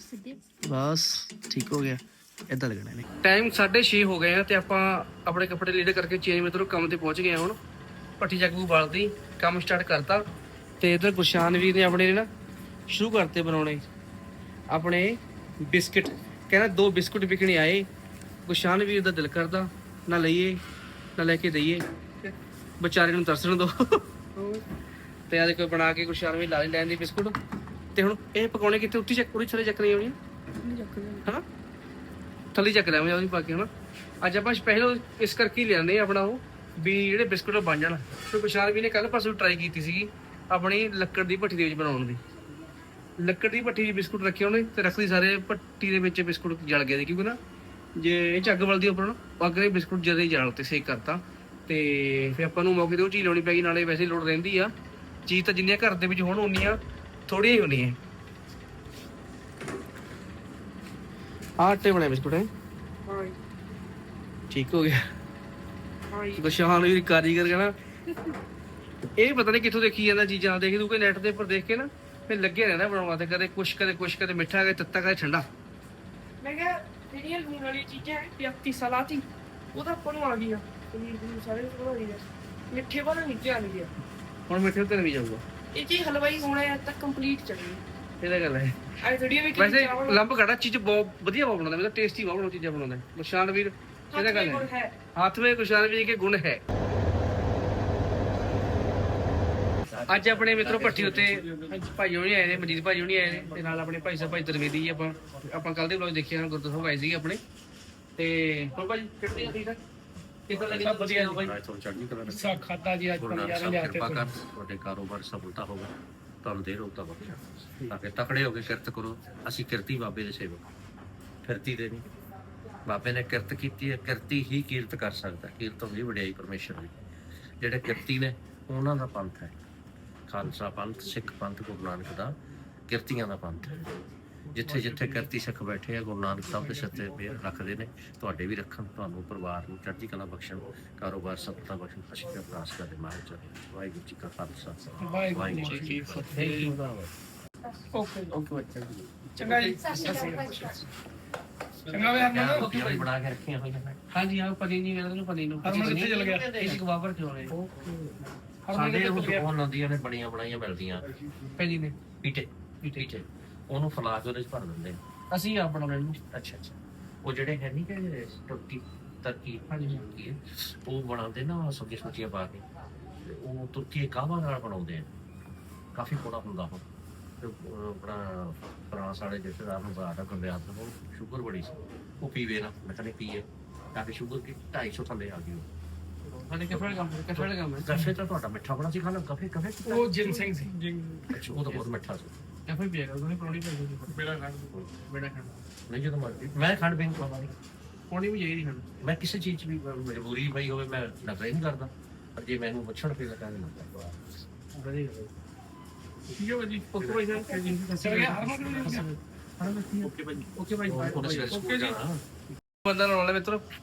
ਸਿੱਧੇ ਬਸ, ਠੀਕ ਹੋ ਗਿਆ। ਇਦਾਂ ਲੱਗਣਾ ਨੇ ਟਾਈਮ 6:30 ਹੋ ਗਏ ਆ ਤੇ ਆਪਾਂ ਆਪਣੇ ਕੱਪੜੇ ਲੀਡ ਕਰਕੇ ਚੇਂਜ ਮਿੱਤਰੋ, ਕੰਮ ਤੇ ਪਹੁੰਚ ਗਏ ਆ ਹੁਣ। ਪੱਟੀ ਚੱਕੂ ਬਾਲਦੀ, ਕੰਮ ਸਟਾਰਟ ਕਰਤਾ। ਤੇ ਇਧਰ ਗੁਸ਼ਾਨ ਵੀਰ ਨੇ ਆਪਣੇ ਨਾ ਸ਼ੁਰੂ ਕਰਤੇ ਬਣਾਉਣੇ। ਆਪਣੇ ਬਿਸਕਟ। ਕਹਿੰਦਾ ਦੋ ਬਿਸਕੁਟ ਵਿਕਣੇ ਆਏ। ਗੁਸ਼ਾਨ ਵੀਰ ਦਾ ਦਿਲ ਕਰਦਾ, ਨਾ ਲਈਏ, ਨਾ ਲੈ ਕੇ ਦਈਏ। ਵਿਚਾਰੇ ਨੂੰ ਤਰਸਣ ਦੋ। ਤੇ ਆ ਦੇਖੋ ਬਣਾ ਕੇ ਗੁਸ਼ਾਨ ਵੀ ਲਾ ਲਈ ਲੈਣ ਦੀ ਬਿਸਕੁਟ। ਤੇ ਹੁਣ ਇਹ ਪਕਾਉਣੇ ਕਿੱਥੇ? ਉੱਤੀ ਚੱਕ ਪੂਰੀ ਥੱਲੇ ਚੱਕਣੀ ਆਉਣੀ ਨਹੀਂ ਚੱਕ ਲੈ ਹਨਾ ਥੱਲੇ ਚੱਕ ਲਿਆਵਾਂਗੇ ਉਹਦੀ ਪਾ ਕੇ ਹਨਾ। ਅੱਜ ਆਪਾਂ ਸਪੈਸ਼ਲ ਇਸ ਕਰਕੇ ਹੀ ਲਿਆਂਦੇ ਆ ਆਪਣਾ ਉਹ, ਵੀ ਜਿਹੜੇ ਬਿਸਕੁਟ ਬਣ ਜਾਣ। ਤੇ ਕੁਸ਼ਾਲ ਵੀ ਨੇ ਕੱਲ ਪਰਸੋਂ ਟਰਾਈ ਕੀਤੀ ਸੀਗੀ, ਆਪਣੀ ਲੱਕੜ ਦੀ ਭੱਠੀ ਦੇ ਵਿੱਚ ਬਣਾਉਣ ਦੀ। ਲੱਕੜ ਦੀ ਭੱਠੀ 'ਚ ਬਿਸਕੁਟ ਰੱਖੇ ਉਹਨੇ ਤੇ ਰੱਖਦੀ ਸਾਰੇ ਭੱਠੀ ਦੇ ਵਿੱਚ ਬਿਸਕੁਟ ਜਲ ਗਏ ਸੀ ਕਿਉਂਕਿ ਨਾ, ਜੇ ਇਹ ਚ ਅੱਗ ਬਲਦੀ ਉੱਪਰ ਨਾ ਉਹ ਅੱਗ ਦੇ ਬਿਸਕੁਟ ਜਦੇ ਹੀ ਜਲ ਤੇ ਸੇਕ ਕਰਤਾ। ਤੇ ਫਿਰ ਆਪਾਂ ਨੂੰ ਮੌਕੇ ਤੇ ਉਹ ਚੀਜ਼ ਲਾਉਣੀ ਪੈਗੀ ਨਾਲੇ ਵੈਸੇ ਲੋੜ ਰਹਿੰਦੀ ਆ। ਚੀਜ਼ ਤਾਂ ਜਿੰਨੀਆਂ ਘਰ ਦੇ ਵਿੱਚ ਹੋਣ ਉਨੀਆਂ ਥੋੜੀਆਂ ਹੀ ਹੁੰਦੀਆਂ। ਆਹ ਆਟੇ ਬਣੇ ਬਿਸਕੁਟ ਹੈ? ਹਾਂ ਠੀਕ ਹੋ ਗਿਆ। ਹਾਂ ਗੁਸ਼ਾਨ ਵੀ ਕਾਰੀਗਰ ਕਹਣਾ ਇਹ ਪਤਾ ਨਹੀਂ ਕਿੱਥੋਂ ਦੇਖੀ ਜਾਂਦਾ ਚੀਜ਼ਾਂ ਦੇਖ ਦੂ ਕਿ ਨੈਟ ਦੇ ਉੱਪਰ ਦੇਖ ਕੇ ਨਾ ਫਿਰ ਲੱਗੇ ਰਹਿੰਦਾ ਬਣਾਉਣ ਵਾਸਤੇ। ਕਦੇ ਕੁਛ ਕਦੇ ਕੁਛ ਕਦੇ ਮਿੱਠਾ ਕਦੇ ਤੱਤਾ ਕਦੇ ਠੰਡਾ। ਮੈਂ ਕਿਹਾ ਜਿਹੜੀਆਂ ਲੂਣ ਵਾਲੀ ਚੀਜ਼ਾਂ ਪਿਆਤੀ ਸਲਾਤੀ ਉਹਦਾ ਆਪਾਂ ਨੂੰ ਆ ਗਈਆਂ। ਪਨੀਰ ਪਨੀਰ ਸਾਰੇ ਨੂੰ ਆ ਗਈਆਂ ਮਿੱਠੇ ਵਾਲਾ ਨੀਚੇ ਆ ਗਿਆ ਹੁਣ ਮਿੱਠੇ ਤੇ ਵੀ ਜਾਊਗਾ। ਇਹ ਜੀ ਹਲਵਾਈ ਹੋਣਾ ਹੈ ਤਾਂ ਕੰਪਲੀਟ ਚੱਲੀ ਇਹਦਾ ਗੱਲ ਹੈ। ਆਏ ਥੋੜੀ ਵੀ ਵੈਸੇ ਲੰਬ ਘੜਾ ਚੀਜ਼ ਬਹੁਤ ਵਧੀਆ ਬਹੁਤ ਬਣਾਉਂਦਾ ਮੇਰਾ ਟੇਸਟੀ ਬਹੁਤ ਬਣਾਉਂਦਾ ਚੀਜ਼ਾਂ ਬਣਾਉਂਦਾ। ਗੁਸ਼ਾਨ ਵੀਰ ਇਹਦਾ ਗੱਲ ਹੈ। ਹੈ। ਹੱਥ ਵਿੱਚ ਗੁਸ਼ਾਨ ਵੀਰ ਕੇ ਗੁਣ ਹੈ। ਅੱਜ ਆਪਣੇ ਮਿੱਤਰੋ ਭੱਠੀ ਉੱਤੇ ਭਾਈ ਹੋਣੀ ਆਏ ਨੇ ਮਜੀਦ ਭਾਈ ਹੋਣੀ ਆਏ ਨੇ ਤੇ ਨਾਲ ਆਪਣੇ ਭਾਈ ਸਾਹਿਬ ਭਾਈ ਦਰਵੇਦੀ ਜੀ ਆਪਾਂ ਆਪਾਂ ਕੱਲ ਦੇ ਵਲੋਗ ਦੇਖਿਆ ਨਾ ਗੁਰਦੁਆਰਾ ਸਾਹਿਬ ਆਏ ਸੀਗੇ ਆਪਣੇ। ਤੇ ਹੋਰ ਭਾਈ ਕਿੱਥੇ ਠੀਕ ਠਾਕ ਕਿੱਦਾਂ ਲੱਗੀ ਸਭ ਵਧੀਆ ਭਾਈ? ਤੋਂ ਚੜ੍ਹਦੀ ਕਲਾ ਸਾ ਖਾਤਾ ਜੀ ਅੱਜ ਸਾਹਿਬ ਕਿਰਪਾ ਕਰ ਤੁਹਾਡੇ ਕਾਰੋਬਾਰ ਸਫਲਤਾ ਹੋਵੇ। ਤੁਹਾਨੂੰ ਦੇ ਰੋਗਤਾ ਬਖਸ਼ਾ ਤਾਂ ਕਿ ਤਕੜੇ ਹੋ ਕੇ ਕਿਰਤ ਕਰੋ। ਅਸੀਂ ਕਿਰਤੀ ਬਾਬੇ ਦੇ ਸੇਵਕ ਫਿਰਤੀ ਦੇ ਨਹੀਂ। ਬਾਬੇ ਨੇ ਕਿਰਤ ਕੀਤੀ ਹੈ। ਕਿਰਤੀ ਹੀ ਕੀਰਤ ਕਰ ਸਕਦਾ। ਕੀਰਤ ਦੀ ਵਡਿਆਈ ਪਰਮੇਸ਼ਰ ਦੀ। ਜਿਹੜੇ ਕਿਰਤੀ ਨੇ, ਉਹਨਾਂ ਦਾ ਪੰਥ ਹੈ। ਖਾਲਸਾ ਪੰਥ, ਸਿੱਖ ਪੰਥ, ਗੁਰੂ ਨਾਨਕ ਦਾ ਕਿਰਤੀਆਂ ਦਾ ਪੰਥ ਹੈ। ਜਿੱਥੇ ਜਿੱਥੇ ਕਿਰਤੀ ਸਿੱਖ ਬੈਠੇ ਆ ਗੁਰੂ ਨਾਨਕ ਸਾਹਿਬ ਦੇ ਸਿਰ ਤੇ ਮਿਹਰ ਰੱਖਦੇ ਨੇ ਤੁਹਾਡੇ ਵੀ ਰੱਖਣ ਤੁਹਾਨੂੰ ਪਰਿਵਾਰ ਨੂੰ ਚੜ੍ਹਦੀ ਕਲਾ ਬਖਸ਼ਣ ਕਾਰੋਬਾਰ ਸਫਲਤਾ ਬਖਸ਼ਣ ਅਸੀਂ ਕਿ ਅਰਦਾਸ ਕਰਦੇ ਮਾਰ ਚ ਵਾਹਿਗੁਰੂ ਜੀ ਕਾ ਖਾਲਸਾ। ਵਾਹਿਗੁਰੂ ਜੀ ਕੀ ਫਤਿਹ। ਓਕੇ ਓਕੇ ਬੱਚਾ ਚੰਗਾ ਜੀ। ਸਤਿ ਸ਼੍ਰੀ ਅਕਾਲ ਭਾਈ ਚੰਗਾ ਵੇ ਹਰਮਨ। ਰੋਟੀਆਂ ਵੀ ਬਣਾ ਕੇ ਰੱਖੀਆਂ ਹੋਈਆਂ ਨੇ। ਹਾਂਜੀ ਹਾਂ ਪਨੀ ਨਹੀਂ ਮੇਰਾ ਤੈਨੂੰ ਪਨੀ ਨੂੰ ਹਰਮਨ ਕਿੱਥੇ ਚਲ ਗਿਆ? ਇਹ ਇੱਕ ਬਾਬਰ ਕਿਉਂ ਨੇ ਸਾਡੇ ਉਹ ਦੁਕਾਨ ਆਉਂਦੀਆਂ ਨੇ ਬਣੀਆਂ ਬਣਾਈਆਂ ਮਿਲਦੀਆਂ। ਪੈਣੀ ਨੇ। ਪੀਟੇ ਪੀਟੇ ਉਹਨੂੰ ਫਲਾ ਕੇ ਉਹਦੇ ਚ ਭਰ ਦਿੰਦੇ ਨੇ। ਅਸੀਂ ਆਪ ਬਣਾਉਣੇ ਨੂੰ ਅੱਛਾ ਅੱਛਾ। ਉਹ ਜਿਹੜੇ ਹੈ ਨਹੀਂ ਕਿ ਤੁਰਕੀ ਤਰਕੀ ਹਾਂਜੀ। ਕੀ ਹੈ, ਉਹ ਬਣਾਉਂਦੇ ਨਾ ਸਬਜ਼ੀ ਸੁਬਜ਼ੀਆਂ ਪਾ ਕੇ। ਤੇ ਉਹ ਤੁਰਕੀ ਕਾਵਾ ਨਾਲ ਬਣਾਉਂਦੇ ਆ। ਕਾਫੀ ਥੋੜਾ ਹੁੰਦਾ ਉਹ। ਤੇ ਉਹ ਆਪਣਾ ਫਰਾਂਸ ਵਾਲੇ ਰਿਸ਼ਤੇਦਾਰ ਨੂੰ ਬਾਹਰ ਦਾ ਕੰਬਿਆ ਤੋਂ ਸ਼ੂਗਰ ਬੜੀ ਸੀ। ਉਹ ਪੀਵੇ ਨਾ ਮੈਂ ਕਹਿੰਦਾ ਪੀਏ। ਤਾਂ ਕਿ ਸ਼ੂਗਰ ਕੀ 250 ਥੱਲੇ ਆ ਗਈ ਉਹ। ਸਾਡੇ ਕਫੇ ਕੰਮ ਕਫੇ ਕੰਮ ਹੈ? ਕਫੇ ਤਾਂ ਤੁਹਾਡਾ ਮਿੱਠਾ ਬਣਾ ਸੀ ਖਾਣਾ ਕਫੇ ਕਫੇ? ਉਹ ਜਿੰਨ ਸਿੰਘ ਸੀ। ਅੱਛਾ, ਉਹ ਤਾਂ ਬਹੁਤ ਮਿੱਠਾ ਸੀ। ਕਫੇ ਪੀਏਗਾ ਉਹਨੇ ਪ੍ਰੋਣੀ ਪੀ ਮੇਰਾ ਨਾਮ ਬੇੜਾ ਖਾਣਾ ਨਹੀਂ ਜਦੋਂ ਮਰਜ਼ੀ। ਮੈਂ ਖੰਡ ਪੀਣ ਪਾਵਾਂ ਪੌਣੀ ਵੀ ਚਾਹੀਦੀ ਖਾਣ ਮੈਂ ਕਿਸੇ ਚੀਜ਼ 'ਚ ਵੀ ਮਜਬੂਰੀ ਪਈ ਹੋਵੇ ਮੈਂ ਨਖਰੇ ਨਹੀਂ ਕਰਦਾ। ਪਰ ਜੇ ਮੈਨੂੰ ਪੁੱਛਣ ਫਿਰ ਲੱਗਾ ਵਧੀਆ ਠੀਕ ਹੈ ਓਕੇ ਭਾਈ ਸਾਹਿਬ। ਜੀ। ਓਕੇ ਭਾਈ। ਓਕੇ ਭਾਈ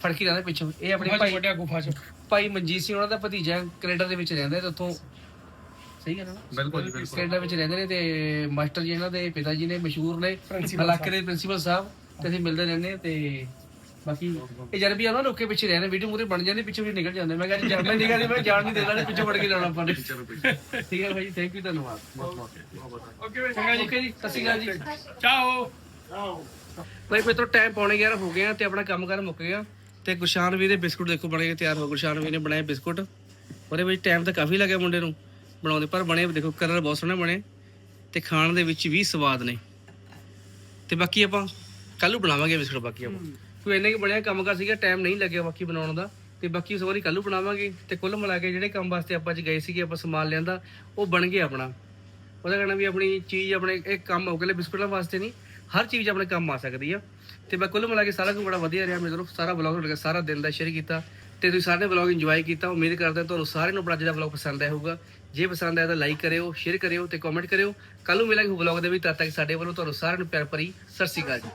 ਫੜਕੀ ਰਹਿੰਦਾ ਪਿੱਛੋਂ। ਇਹ ਆਪਣੇ ਭਾਈ ਵੱਡਿਆ ਗੁਫਾ ਚ। ਭਾਈ ਮਨਜੀਤ ਸਿੰਘ ਉਹਨਾਂ ਦਾ ਭਤੀਜਾ ਕੈਨੇਡਾ ਦੇ ਵਿੱਚ ਰਹਿੰਦਾ ਤੇ ਉੱਥੋਂ ਸਹੀ ਹੈ ਨਾ? ਬਿਲਕੁਲ ਜੀ ਕੈਨੇਡਾ ਵਿੱਚ ਰਹਿੰਦੇ ਨੇ ਤੇ ਮਾਸਟਰ ਜੀ ਇਹਨਾਂ ਦੇ ਪਿਤਾ ਜੀ ਨੇ ਮਸ਼ਹੂਰ ਨੇ ਇਲਾਕੇ ਦੇ ਪ੍ਰਿੰਸੀਪਲ ਸਾਹਿਬ ਤੇ ਅਸੀਂ ਮਿਲਦੇ ਰਹਿੰਦੇ ਹਾਂ ਤੇ ਬਾਕੀ ਇਹ ਜਦ ਵੀ ਆ ਨਾ ਲੋਕੇ ਪਿੱਛੇ ਰਹਿੰਦੇ ਵੀਡੀਓ ਮੂਰੇ ਬਣ ਜਾਂਦੇ ਪਿੱਛੇ ਵੀ ਨਿਕਲ ਜਾਂਦੇ। ਮੈਂ ਕਹਿੰਦਾ ਨਿਕਲਦੀ ਮੈਂ ਜਾਣ ਨਹੀਂ ਦੇਣਾ ਪਿੱਛੇ ਵੜ ਕੇ ਜਾਣਾ ਆਪਾਂ ਨੇ। ਠੀਕ ਹੈ ਭਾਈ ਥੈਂਕ ਯੂ ਧੰਨਵਾਦ। ਬਹੁਤ ਬਹੁਤ ਓਕੇ ਚੰਗਾ ਜੀ। ਓਕੇ ਜੀ ਸਤਿ ਸ਼੍ਰੀ ਅਕਾਲ ਜੀ। ਚਾਓ। ਭਾਈ ਮਿੱਤਰੋ ਟਾਈਮ ਪੌਣੇ 11 ਹੋ ਗਿਆ ਤੇ ਆਪਣਾ ਕੰਮ ਕਰ ਮੁੱਕ ਗਿਆ। ਤੇ ਗੁਸ਼ਾਨ ਵੀ ਦੇ ਬਿਸਕੁਟ ਦੇਖੋ ਬਣ ਕੇ ਤਿਆਰ ਹੋ ਗੁਸ਼ਾਨ ਵੀ ਨੇ ਬਣਾਏ ਬਿਸਕੁਟ। ਉਹਦੇ ਵਿੱਚ ਟਾਈਮ ਤਾਂ ਕਾਫੀ ਲੱਗਿਆ ਮੁੰਡੇ ਨੂੰ। ਬਣਾਉਂਦੇ, ਪਰ ਬਣੇ, ਦੇਖੋ ਕਲਰ ਬਹੁਤ ਸੋਹਣੇ ਬਣੇ ਤੇ ਖਾਣ ਦੇ ਵਿੱਚ ਵੀ ਸਵਾਦ ਨੇ। ਤੇ ਬਾਕੀ ਆਪਾਂ ਕੱਲ ਨੂੰ ਬਣਾਵਾਂਗੇ ਬਿਸਕੁਟ, ਬਾਕੀ ਆਪਾਂ। ਕੋਈ ਇੰਨੇ ਕਿ ਬਣਿਆ ਕੰਮ ਕਰ ਸੀਗਾ ਟਾਈਮ ਨਹੀਂ ਲੱਗਿਆ ਬਾਕੀ ਬਣਾਉਣ ਦਾ। ਤੇ ਬਾਕੀ ਇਸ ਵਾਰੀ ਕੱਲ ਨੂੰ ਬਣਾਵਾਂਗੇ ਤੇ ਕੁੱਲ ਮਿਲਾ ਕੇ ਜਿਹੜੇ ਕੰਮ ਵਾਸਤੇ ਆਪਾਂ ਅੱਜ ਗਏ ਸੀਗੇ, ਆਪਾਂ ਸਮਾਨ ਲਿਆਂਦਾ ਉਹ ਬਣ ਗਿਆ ਆਪਣਾ। ਉਹਦਾ ਕਹਿਣਾ ਵੀ ਆਪਣੀ ਚੀਜ਼, ਆਪਣੇ ਇਹ ਕੰਮ ਹੋ ਗਏ ਬਿਸਕੁਟਾਂ ਵਾਸਤੇ ਨਹੀਂ, ਹਰ ਚੀਜ਼ ਆਪਣੇ ਕੰਮ ਆ ਸਕਦੀ ਆ। ਤੇ ਮੈਂ ਕੁੱਲ ਮਿਲਾ ਕੇ ਸਾਰਾ ਕੁਝ ਬੜਾ ਵਧੀਆ ਰਿਹਾ, ਮੇਰੇ ਤਰਫ ਸਾਰਾ ਵਲੌਗ ਤੁਹਾਡੇ ਸਾਰਾ ਦਿਨ ਦਾ ਸ਼ੇਅਰ ਕੀਤਾ। ਤੇ ਤੁਸੀਂ ਸਾਰੇ ਵਲੌਗ ਇੰਜੋਏ ਕੀਤਾ, ਉਮੀਦ ਕਰਦੇ ਹਾਂ ਤੁਹਾਨੂੰ ਸਾਰਿਆਂ ਨੂੰ ਬੜਾ ਜਿਹੜਾ ਵਲੌਗ ਪਸੰਦ ਆਇਆ ਹੋਊਗਾ। ਜੇ ਪਸੰਦ ਆਇਆ ਤਾਂ ਲਾਈਕ ਕਰਿਓ ਸ਼ੇਅਰ ਕਰਿਓ ਤੇ ਕਮੈਂਟ ਕਰਿਓ। ਕੱਲ ਨੂੰ ਮਿਲਾਂਗੇ ਵਲੌਗ ਦੇ ਵਿੱਚ। ਤਦ ਤੱਕ ਸਾਡੇ ਵੱਲੋਂ ਤੁਹਾਨੂੰ ਸਾਰਿਆਂ ਨੂੰ ਪਿਆਰ ਭਰੀ ਸਤਿ ਸ਼੍ਰੀ ਅਕਾਲ ਜੀ।